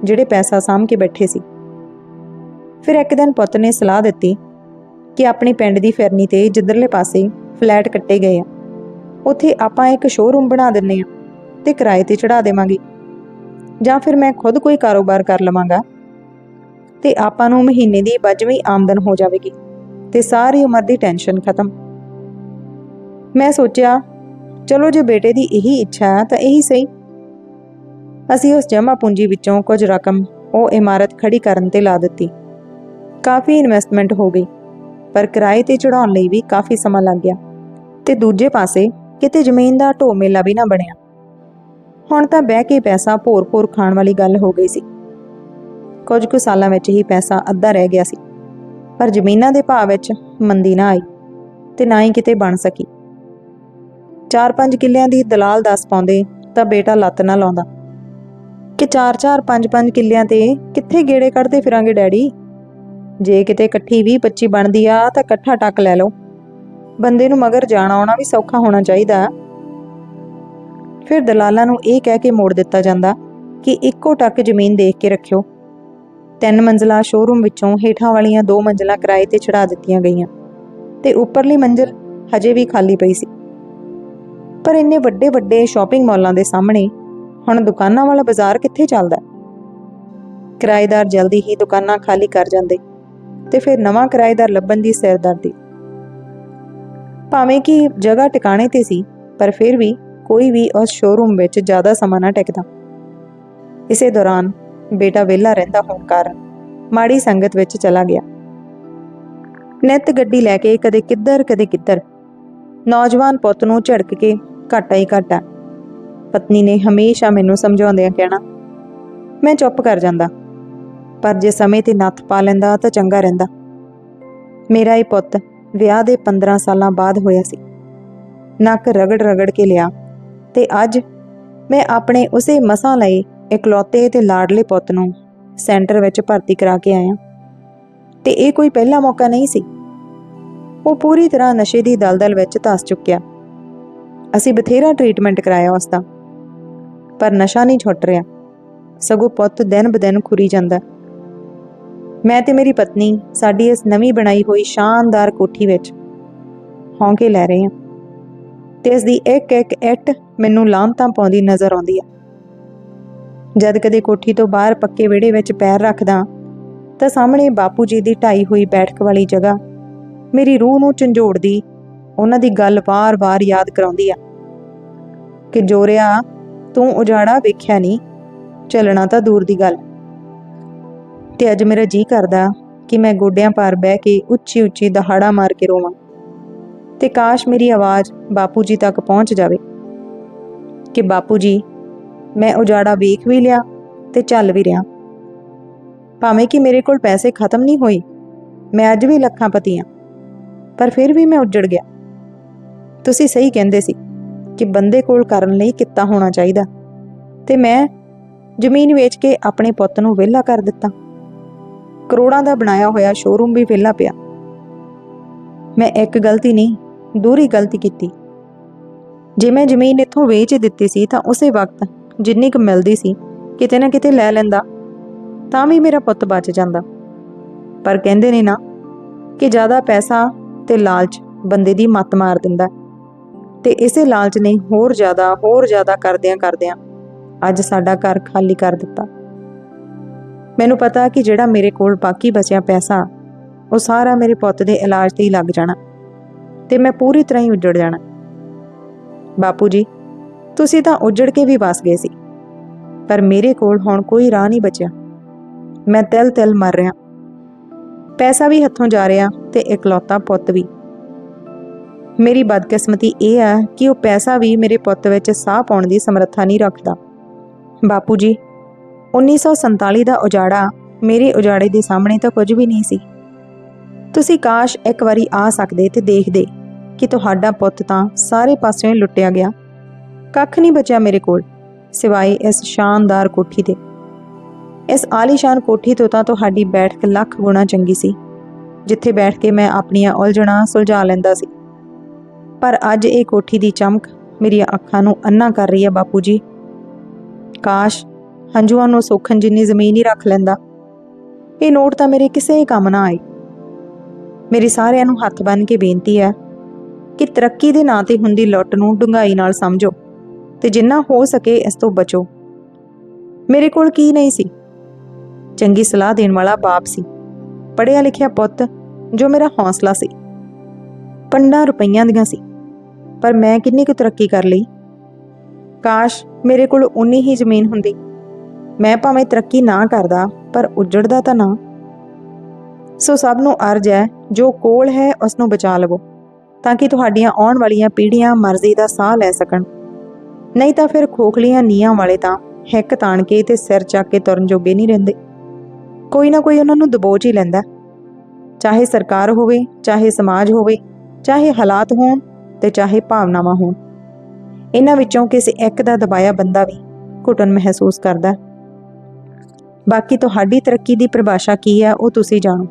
ਜਿਹੜੇ ਪੈਸਾ ਸਾਂਭ ਕੇ ਬੈਠੇ ਸੀ। ਫਿਰ ਇੱਕ ਦਿਨ ਪੁੱਤ ਨੇ ਸਲਾਹ ਦਿੱਤੀ ਕਿ ਆਪਣੇ ਪਿੰਡ ਦੀ ਫਿਰਨੀ ਤੇ ਜਿੱਧਰਲੇ ਪਾਸੇ ਫਲੈਟ ਕੱਟੇ ਗਏ ਆ। ਉੱਥੇ ਆਪਾਂ ਇੱਕ ਸ਼ੋਰੂਮ ਬਣਾ ਦਿੰਨੇ ਆ ਤੇ ਕਿਰਾਏ ਤੇ ਚੜਾ ਦੇਵਾਂਗੇ। ਜਾਂ ਫਿਰ ਮੈਂ ਖੁਦ ਕੋਈ ਕਾਰੋਬਾਰ ਕਰ ਲਵਾਂਗਾ ਤੇ ਆਪਾਂ ਨੂੰ ਮਹੀਨੇ ਦੀ ਬਜਵੀਂ ਆਮਦਨ ਹੋ ਜਾਵੇਗੀ ਤੇ ਸਾਰੀ ਉਮਰ ਦੀ ਟੈਨਸ਼ਨ ਖਤਮ। ਮੈਂ ਸੋਚਿਆ, ਚਲੋ ਜੇ ਬੇਟੇ ਦੀ ਇਹੀ ਇੱਛਾ ਹੈ ਤਾਂ ਇਹੀ ਸਹੀ। ਅਸੀਂ ਉਸ ਜਮਾ ਪੂੰਜੀ ਵਿੱਚੋਂ ਕੁਝ ਰਕਮ ਉਹ ਇਮਾਰਤ ਖੜੀ ਕਰਨ ਤੇ ਲਾ ਦਿੱਤੀ। ਕਾਫੀ ਇਨਵੈਸਟਮੈਂਟ ਹੋ ਗਈ, ਪਰ ਕਿਰਾਏ ਤੇ ਚੜਾਉਣ ਲਈ ਵੀ ਕਾਫੀ ਸਮਾਂ ਲੱਗ ਗਿਆ। ਤੇ ਦੂਜੇ ਪਾਸੇ ਕਿਤੇ ਜ਼ਮੀਨ ਦਾ ਢੋ ਮੇਲਾ ਵੀ ਨਾ ਬਣਿਆ। ਹੁਣ ਤਾਂ ਬਹਿ ਕੇ ਪੈਸਾ ਭੋਰ-ਭੋਰ ਖਾਣ ਵਾਲੀ ਗੱਲ ਹੋ ਗਈ ਸੀ। ਕੁਝ ਕੁ ਸਾਲਾਂ ਵਿੱਚ ਹੀ ਪੈਸਾ ਅੱਧਾ ਰਹਿ ਗਿਆ ਸੀ। ਪਰ ਜ਼ਮੀਨਾਂ ਦੇ ਭਾਅ ਵਿੱਚ ਮੰਦੀ ਨਾ ਆਈ ਤੇ ਨਾ ਹੀ ਕਿਤੇ ਬਣ ਸਕੀ। 4-5 ਕਿੱਲਿਆਂ ਦੀ ਦਲਾਲ ਦੱਸ ਪਾਉਂਦੇ ਤਾਂ ਬੇਟਾ ਲੱਤ ਨਾ ਲਾਉਂਦਾ। ਕਿ 4-4 5-5 ਕਿੱਲਿਆਂ ਤੇ ਕਿੱਥੇ ਗੇੜੇ ਕੱਢਦੇ ਫਿਰਾਂਗੇ ਡੈਡੀ? ਜੇ ਕਿਤੇ ਇਕੱਠੀ 20-25 ਬਣਦੀ ਆ ਤਾਂ ਇਕੱਠਾ ਟੱਕ ਲੈ ਲਓ। ਬੰਦੇ ਨੂੰ ਮਗਰ ਜਾਣਾ ਆਉਣਾ ਵੀ ਸੌਖਾ ਹੋਣਾ ਚਾਹੀਦਾ। ਫਿਰ ਦਲਾਲਾਂ ਨੂੰ ਇਹ ਕਹਿ ਕੇ ਮੋੜ ਦਿੱਤਾ ਜਾਂਦਾ ਕਿ ਇੱਕੋ ਟੱਕ ਜ਼ਮੀਨ ਦੇਖ ਕੇ ਰੱਖਿਓ। ਤਿੰਨ ਮੰਜ਼ਲਾ ਸ਼ੋਰੂਮ ਵਿੱਚੋਂ ਹੇਠਾਂ ਵਾਲੀਆਂ ਦੋ ਮੰਜ਼ਲਾਂ ਕਿਰਾਏ ਤੇ ਚੜਾ ਦਿੱਤੀਆਂ ਗਈਆਂ ਤੇ ਉੱਪਰਲੀ ਮੰਜ਼ਲ ਹਜੇ ਵੀ ਖਾਲੀ ਪਈ ਸੀ। ਪਰ ਇੰਨੇ ਵੱਡੇ ਵੱਡੇ ਸ਼ਾਪਿੰਗ ਮਾਲਾਂ ਦੇ ਸਾਹਮਣੇ ਹੁਣ ਦੁਕਾਨਾਂ ਵਾਲਾ ਬਾਜ਼ਾਰ ਕਿੱਥੇ ਚੱਲਦਾ? ਕਿਰਾਏਦਾਰ ਜਲਦੀ ਹੀ ਦੁਕਾਨਾਂ ਖਾਲੀ ਕਰ ਜਾਂਦੇ ਤੇ ਫਿਰ ਨਵਾਂ ਕਿਰਾਏਦਾਰ ਲੱਭਣ ਦੀ ਸਿਰਦਰਦੀ। ਭਾਵੇਂ ਕਿ ਜਗ੍ਹਾ ਟਿਕਾਣੇ ਤੇ ਸੀ, ਪਰ ਫਿਰ ਵੀ ਕੋਈ ਵੀ ਉਸ ਸ਼ੋਰੂਮ ਵਿੱਚ ਜ਼ਿਆਦਾ ਸਮਾਂ ਨਾ ਟਿਕਦਾ। ਇਸੇ ਦੌਰਾਨ ਬੇਟਾ ਵਿਹਲਾ ਰਹਿੰਦਾ ਹੋਣ ਕਾਰਨ ਮਾੜੀ ਸੰਗਤ ਵਿੱਚ ਚਲਾ ਗਿਆ। ਨਿੱਤ ਗੱਡੀ ਲੈ ਕੇ ਕਦੇ ਕਿੱਧਰ ਕਦੇ ਕਿੱਧਰ। ਨੌਜਵਾਨ ਪੁੱਤ ਨੂੰ ਝੜਕ ਕੇ ਘਾਟਾ ਹੀ ਘਾਟਾ। ਪਤਨੀ ਨੇ ਹਮੇਸ਼ਾ ਮੈਨੂੰ ਸਮਝਾਉਂਦਿਆਂ ਕਹਿਣਾ, ਮੈਂ ਚੁੱਪ ਕਰ ਜਾਂਦਾ। ਪਰ ਜੇ ਸਮੇਂ ਤੇ ਨੱਥ ਪਾ ਲੈਂਦਾ ਤਾਂ ਚੰਗਾ ਰਹਿੰਦਾ। ਮੇਰਾ ਇਹ ਪੁੱਤ ਵਿਆਹ ਦੇ 15 ਸਾਲਾਂ ਬਾਅਦ ਹੋਇਆ ਸੀ। ਨੱਕ ਰਗੜ ਰਗੜ ਕੇ ਲਿਆ ਤੇ ਅੱਜ ਮੈਂ ਆਪਣੇ ਉਸੇ ਮਸਾਂ ਲਈ ਇਕਲੌਤੇ ਤੇ ਲਾਡਲੇ ਪੁੱਤ ਨੂੰ ਸੈਂਟਰ ਵਿੱਚ ਭਰਤੀ ਕਰਾ ਕੇ ਆਇਆ। ਤੇ ਇਹ ਕੋਈ ਪਹਿਲਾ ਮੌਕਾ ਨਹੀਂ ਸੀ। ਉਹ ਪੂਰੀ ਤਰ੍ਹਾਂ ਨਸ਼ੇ ਦੀ ਦਲਦਲ ਵਿੱਚ ਧਸ ਚੁੱਕਿਆ। ਅਸੀਂ ਬਥੇਰਾ ਟ੍ਰੀਟਮੈਂਟ ਕਰਾਇਆ ਉਸ ਦਾ ਪਰ ਨਸ਼ਾ ਨਹੀਂ ਛੁੱਟ ਰਿਹਾ। ਸਗੋਂ ਪੁੱਤ ਦਿਨ ਬਦਿਨ ਖੁਰੀ ਜਾਂਦਾ। ਮੈਂ ਤੇ ਮੇਰੀ ਪਤਨੀ, ਸਾਡੀ ਇਸ ਨਵੀਂ ਬਣਾਈ ਹੋਈ ਸ਼ਾਨਦਾਰ ਕੋਠੀ ਵਿੱਚ ਹੌਂਕੇ ਲੈ ਰਹੇ ਹਾਂ। ਤੇ ਇਸ ਦੀ ਇੱਕ ਇੱਕ ਇੱਟ ਮੈਨੂੰ ਲਾਂਤਾਂ ਪਾਉਂਦੀ ਨਜ਼ਰ ਆਉਂਦੀ ਆ। ਜਦ ਕਦੇ ਕੋਠੀ ਤੋਂ ਬਾਹਰ ਪੱਕੇ ਵਿਹੜੇ ਵਿੱਚ ਪੈਰ ਰੱਖਦਾ ਤਾਂ ਸਾਹਮਣੇ ਬਾਪੂ ਜੀ ਦੀ ਢਾਈ ਹੋਈ ਬੈਠਕ ਵਾਲੀ ਜਗ੍ਹਾ ਮੇਰੀ ਰੂਹ ਨੂੰ ਝੰਜੋੜਦੀ, ਉਹਨਾਂ ਦੀ ਗੱਲ ਵਾਰ-ਵਾਰ ਯਾਦ ਕਰਾਉਂਦੀ ਆ। ਕਿ ਜੋਰਿਆ, ਤੂੰ ਉਜਾੜਾ ਵੇਖਿਆ ਨਹੀਂ ਚੱਲਣਾ ਤਾਂ ਦੂਰ ਦੀ ਗੱਲ। ਤੇ ਅੱਜ ਮੇਰਾ ਜੀ ਕਰਦਾ ਕਿ ਮੈਂ ਗੋਡਿਆਂ ਪਾਰ ਬਹਿ ਕੇ ਉੱਚੀ ਉੱਚੀ ਦਹਾੜਾ ਮਾਰ ਕੇ ਰੋਵਾਂ। ਤੇ ਕਾਸ਼ ਮੇਰੀ ਆਵਾਜ਼ ਬਾਪੂ ਜੀ ਤੱਕ ਪਹੁੰਚ ਜਾਵੇ। ਕਿ ਬਾਪੂ ਜੀ, ਮੈਂ ਉਜਾੜਾ ਵੇਖ ਵੀ ਲਿਆ ਤੇ ਚੱਲ ਵੀ ਰਿਹਾ। ਭਾਵੇਂ ਕਿ ਮੇਰੇ ਕੋਲ ਪੈਸੇ ਖਤਮ ਨਹੀਂ ਹੋਏ, ਮੈਂ ਅੱਜ ਵੀ ਲੱਖਾਂ ਪਤੀਆਂ ਪਰ ਫਿਰ ਵੀ ਮੈਂ ਉੱਜੜ ਗਿਆ। ਤੁਸੀਂ ਸਹੀ ਕਹਿੰਦੇ ਸੀ ਕਿ ਬੰਦੇ ਕੋਲ ਕਰਨ ਲਈ ਕਿੱਤਾ ਹੋਣਾ ਚਾਹੀਦਾ। ਤੇ ਮੈਂ ਜ਼ਮੀਨ ਵੇਚ ਕੇ ਆਪਣੇ ਪੁੱਤ ਨੂੰ ਵਿਹਲਾ ਕਰ ਦਿੱਤਾ। ਕਰੋੜਾਂ ਦਾ ਬਣਾਇਆ ਹੋਇਆ ਸ਼ੋਰੂਮ ਵੀ ਵਿਹਲਾ ਪਿਆ। ਮੈਂ ਇੱਕ ਗਲਤੀ ਨਹੀਂ ਦੂਰੀ ਗਲਤੀ ਕੀਤੀ। ਜੇ ਮੈਂ ਜ਼ਮੀਨ ਇੱਥੋਂ ਵੇਚ ਦਿੱਤੀ ਸੀ ਤਾਂ ਉਸੇ ਵਕਤ ਜਿੰਨੀ ਕੁ ਮਿਲਦੀ ਸੀ, ਕਿਤੇ ਨਾ ਕਿਤੇ ਲੈ ਲੈਂਦਾ, ਤਾਂ ਵੀ ਮੇਰਾ ਪੁੱਤ ਬਚ ਜਾਂਦਾ। ਪਰ ਕਹਿੰਦੇ ਨੇ ਨਾ ਕਿ ਜ਼ਿਆਦਾ ਪੈਸਾ ਤੇ ਲਾਲਚ ਬੰਦੇ ਦੀ ਮੱਤ ਮਾਰ ਦਿੰਦਾ ਹੈ। ਤੇ ਇਸੇ ਲਾਲਚ ਨੇ ਹੋਰ ਜ਼ਿਆਦਾ ਹੋਰ ਜ਼ਿਆਦਾ ਕਰਦਿਆਂ ਕਰਦਿਆਂ ਅੱਜ ਸਾਡਾ ਘਰ ਖਾਲੀ ਕਰ ਦਿੱਤਾ। ਮੈਨੂੰ ਪਤਾ ਕਿ ਜਿਹੜਾ ਮੇਰੇ ਕੋਲ ਬਾਕੀ ਬਚਿਆ ਪੈਸਾ, ਉਹ ਸਾਰਾ ਮੇਰੇ ਪੁੱਤ ਦੇ ਇਲਾਜ ਤੇ ਹੀ ਲੱਗ ਜਾਣਾ ਤੇ ਮੈਂ ਪੂਰੀ ਤਰ੍ਹਾਂ ਹੀ ਉੱਜੜ ਜਾਣਾ। ਬਾਪੂ ਜੀ, ਤੁਸੀਂ ਤਾਂ ਉੱਜੜ ਕੇ ਵੀ ਵਸ ਗਏ ਸੀ, ਪਰ ਮੇਰੇ ਕੋਲ ਹੁਣ ਕੋਈ ਰਾਹ ਨਹੀਂ ਬਚਿਆ। ਮੈਂ ਤਿਲ ਤਿਲ ਮਰ ਰਿਹਾ। ਪੈਸਾ ਵੀ ਹੱਥੋਂ ਜਾ ਰਿਹਾ ਤੇ ਇਕਲੌਤਾ ਪੁੱਤ ਵੀ। ਮੇਰੀ ਬਦਕਿਸਮਤੀ ਇਹ ਹੈ ਕਿ ਉਹ ਪੈਸਾ ਵੀ ਮੇਰੇ ਪੁੱਤ ਵਿੱਚ ਸਾਹ ਪਾਉਣ ਦੀ ਸਮਰੱਥਾ ਨਹੀਂ ਰੱਖਦਾ। ਬਾਪੂ ਜੀ 1947 ਦਾ ਉਜਾੜਾ ਮੇਰੇ ਉਜਾੜੇ ਦੇ ਸਾਹਮਣੇ ਤਾਂ ਕੁਝ ਵੀ ਨਹੀਂ ਸੀ। ਤੁਸੀਂ ਕਾਸ਼ ਇੱਕ ਵਾਰੀ ਆ ਸਕਦੇ ਤੇ ਦੇਖਦੇ ਕਿ ਤੁਹਾਡਾ ਪੁੱਤ ਤਾਂ ਸਾਰੇ ਪਾਸਿਓਂ ਹੀ ਲੁੱਟਿਆ ਗਿਆ। ਕੱਖ ਨਹੀਂ ਬਚਿਆ ਮੇਰੇ ਕੋਲ, ਸਿਵਾਏ ਇਸ ਸ਼ਾਨਦਾਰ ਕੋਠੀ ਦੇ ਇਸ ਆਲੀਸ਼ਾਨ ਕੋਠੀ ਤੋਂ ਤਾਂ ਤੁਹਾਡੀ ਬੈਠਕ ਲੱਖ ਗੁਣਾ ਚੰਗੀ ਸੀ, ਜਿੱਥੇ ਬੈਠ ਕੇ ਮੈਂ ਆਪਣੀਆਂ ਉਲਝਣਾਂ ਸੁਲਝਾ ਲੈਂਦਾ ਸੀ। ਪਰ ਅੱਜ ਇਹ ਕੋਠੀ ਦੀ ਚਮਕ ਮੇਰੀਆਂ ਅੱਖਾਂ ਨੂੰ ਅੰਨਾ ਕਰ ਰਹੀ ਹੈ ਬਾਪੂ ਜੀ। ਕਾਸ਼ ਹੰਝੂਆਂ ਨੂੰ ਸੋਖਣ ਜਿੰਨੀ ਜ਼ਮੀਨ ਹੀ ਰੱਖ ਲੈਂਦਾ। ਇਹ ਨੋਟ ਤਾਂ ਮੇਰੇ ਕਿਸੇ ਕੰਮ ਨਾ ਆਏ। ਮੇਰੀ ਸਾਰਿਆਂ ਨੂੰ ਹੱਥ ਬੰਨ ਕੇ ਬੇਨਤੀ ਹੈ ਕਿ ਤਰੱਕੀ ਦੇ ਨਾਂ ਤੇ ਹੁੰਦੀ ਲੁੱਟ ਨੂੰ ਡੂੰਘਾਈ ਨਾਲ ਸਮਝੋ ਤੇ ਜਿੰਨਾ ਹੋ ਸਕੇ ਇਸ ਤੋਂ ਬਚੋ। ਮੇਰੇ ਕੋਲ ਕੀ ਨਹੀਂ ਸੀ? ਚੰਗੀ ਸਲਾਹ ਦੇਣ ਵਾਲਾ ਬਾਪ ਸੀ। ਪੜਿਆ ਲਿਖਿਆ ਪੁੱਤ, ਜੋ ਮੇਰਾ ਹੌਸਲਾ ਸੀ। ਪੰਡਾਂ ਰੁਪਈਆਂ ਦੀਆਂ ਸੀ। ਪਰ ਮੈਂ ਕਿੰਨੀ ਕੁ ਤਰੱਕੀ ਕਰ ਲਈ? ਕਾਸ਼ ਮੇਰੇ ਕੋਲ ਉਨੀ ਹੀ ਜ਼ਮੀਨ ਹੁੰਦੀ। ਮੈਂ ਭਾਵੇਂ ਤਰੱਕੀ ਨਾ ਕਰਦਾ, ਪਰ ਉੱਜੜਦਾ ਤਾਂ ਨਾ। ਸੋ ਸਭ ਨੂੰ ਅਰਜ਼ ਹੈ, ਜੋ ਕੋਲ ਹੈ ਉਸ ਨੂੰ ਬਚਾ ਲਵੋ, ਤਾਂ ਕਿ ਤੁਹਾਡੀਆਂ ਆਉਣ ਵਾਲੀਆਂ ਪੀੜ੍ਹੀਆਂ ਮਰਜ਼ੀ ਦਾ ਸਾਹ ਲੈ ਸਕਣ। ਨਹੀਂ ਤਾਂ ਫਿਰ ਖੋਖਲੀਆਂ ਨੀਆਂ ਵਾਲੇ ਤਾਂ ਹਿੱਕ ਤਾਣ ਕੇ ਤੇ ਸਿਰ ਚੱਕ ਕੇ ਤੁਰਨ ਜੋਗੇ ਨਹੀਂ ਰਹਿੰਦੇ। ਕੋਈ ਨਾ ਕੋਈ ਉਹਨਾਂ ਨੂੰ ਦਬੋਚ ਹੀ ਲੈਂਦਾ। ਚਾਹੇ ਸਰਕਾਰ ਹੋਵੇ, ਚਾਹੇ ਸਮਾਜ ਹੋਵੇ, ਚਾਹੇ ਹਾਲਾਤ ਹੋਣ ਤੇ ਚਾਹੇ ਭਾਵਨਾਵਾਂ ਹੋਣ। ਇਹਨਾਂ ਵਿੱਚੋਂ ਕਿਸੇ ਇੱਕ ਦਾ ਦਬਾਇਆ ਬੰਦਾ ਵੀ ਘੁਟਨ ਮਹਿਸੂਸ ਕਰਦਾ। ਬਾਕੀ ਤੁਹਾਡੀ ਤਰੱਕੀ ਦੀ ਪਰਿਭਾਸ਼ਾ ਕੀ ਹੈ, ਉਹ ਤੁਸੀਂ ਜਾਣੋ।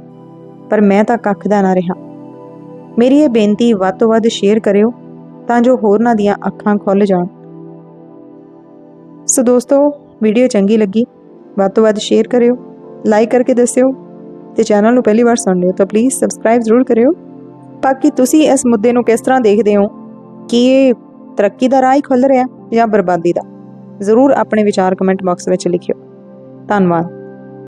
ਪਰ ਮੈਂ ਤਾਂ ਕੱਖ ਦਾ ਨਾ ਰਿਹਾ। ਮੇਰੀ ਇਹ ਬੇਨਤੀ ਵੱਧ ਤੋਂ ਵੱਧ ਸ਼ੇਅਰ ਕਰਿਓ, ਤਾਂ ਜੋ ਹੋਰਨਾਂ ਦੀਆਂ ਅੱਖਾਂ ਖੁੱਲ ਜਾਣ। ਸੋ ਦੋਸਤੋ, ਵੀਡੀਓ ਚੰਗੀ ਲੱਗੀ, ਵੱਧ ਤੋਂ ਵੱਧ ਸ਼ੇਅਰ ਕਰਿਓ, ਲਾਈਕ ਕਰਕੇ ਦੱਸਿਓ, ਤੇ ਚੈਨਲ ਨੂੰ ਪਹਿਲੀ ਵਾਰ ਸੁਣ ਲਿਓ, ਤਾਂ ਪਲੀਜ਼ ਸਬਸਕ੍ਰਾਈਬ ਜ਼ਰੂਰ ਕਰਿਓ। ਬਾਕੀ ਤੁਸੀਂ ਇਸ ਮੁੱਦੇ ਨੂੰ ਕਿਸ ਤਰ੍ਹਾਂ ਦੇਖਦੇ ਹੋ? ਕਿ ਇਹ ਤਰੱਕੀ ਦਾ ਰਾਹ ਹੀ ਖੁੱਲ ਰਿਹਾ ਜਾਂ ਬਰਬਾਦੀ ਦਾ? ਜ਼ਰੂਰ ਆਪਣੇ ਵਿਚਾਰ ਕਮੈਂਟ ਬਾਕਸ ਵਿੱਚ ਲਿਖਿਓ। ਧੰਨਵਾਦ।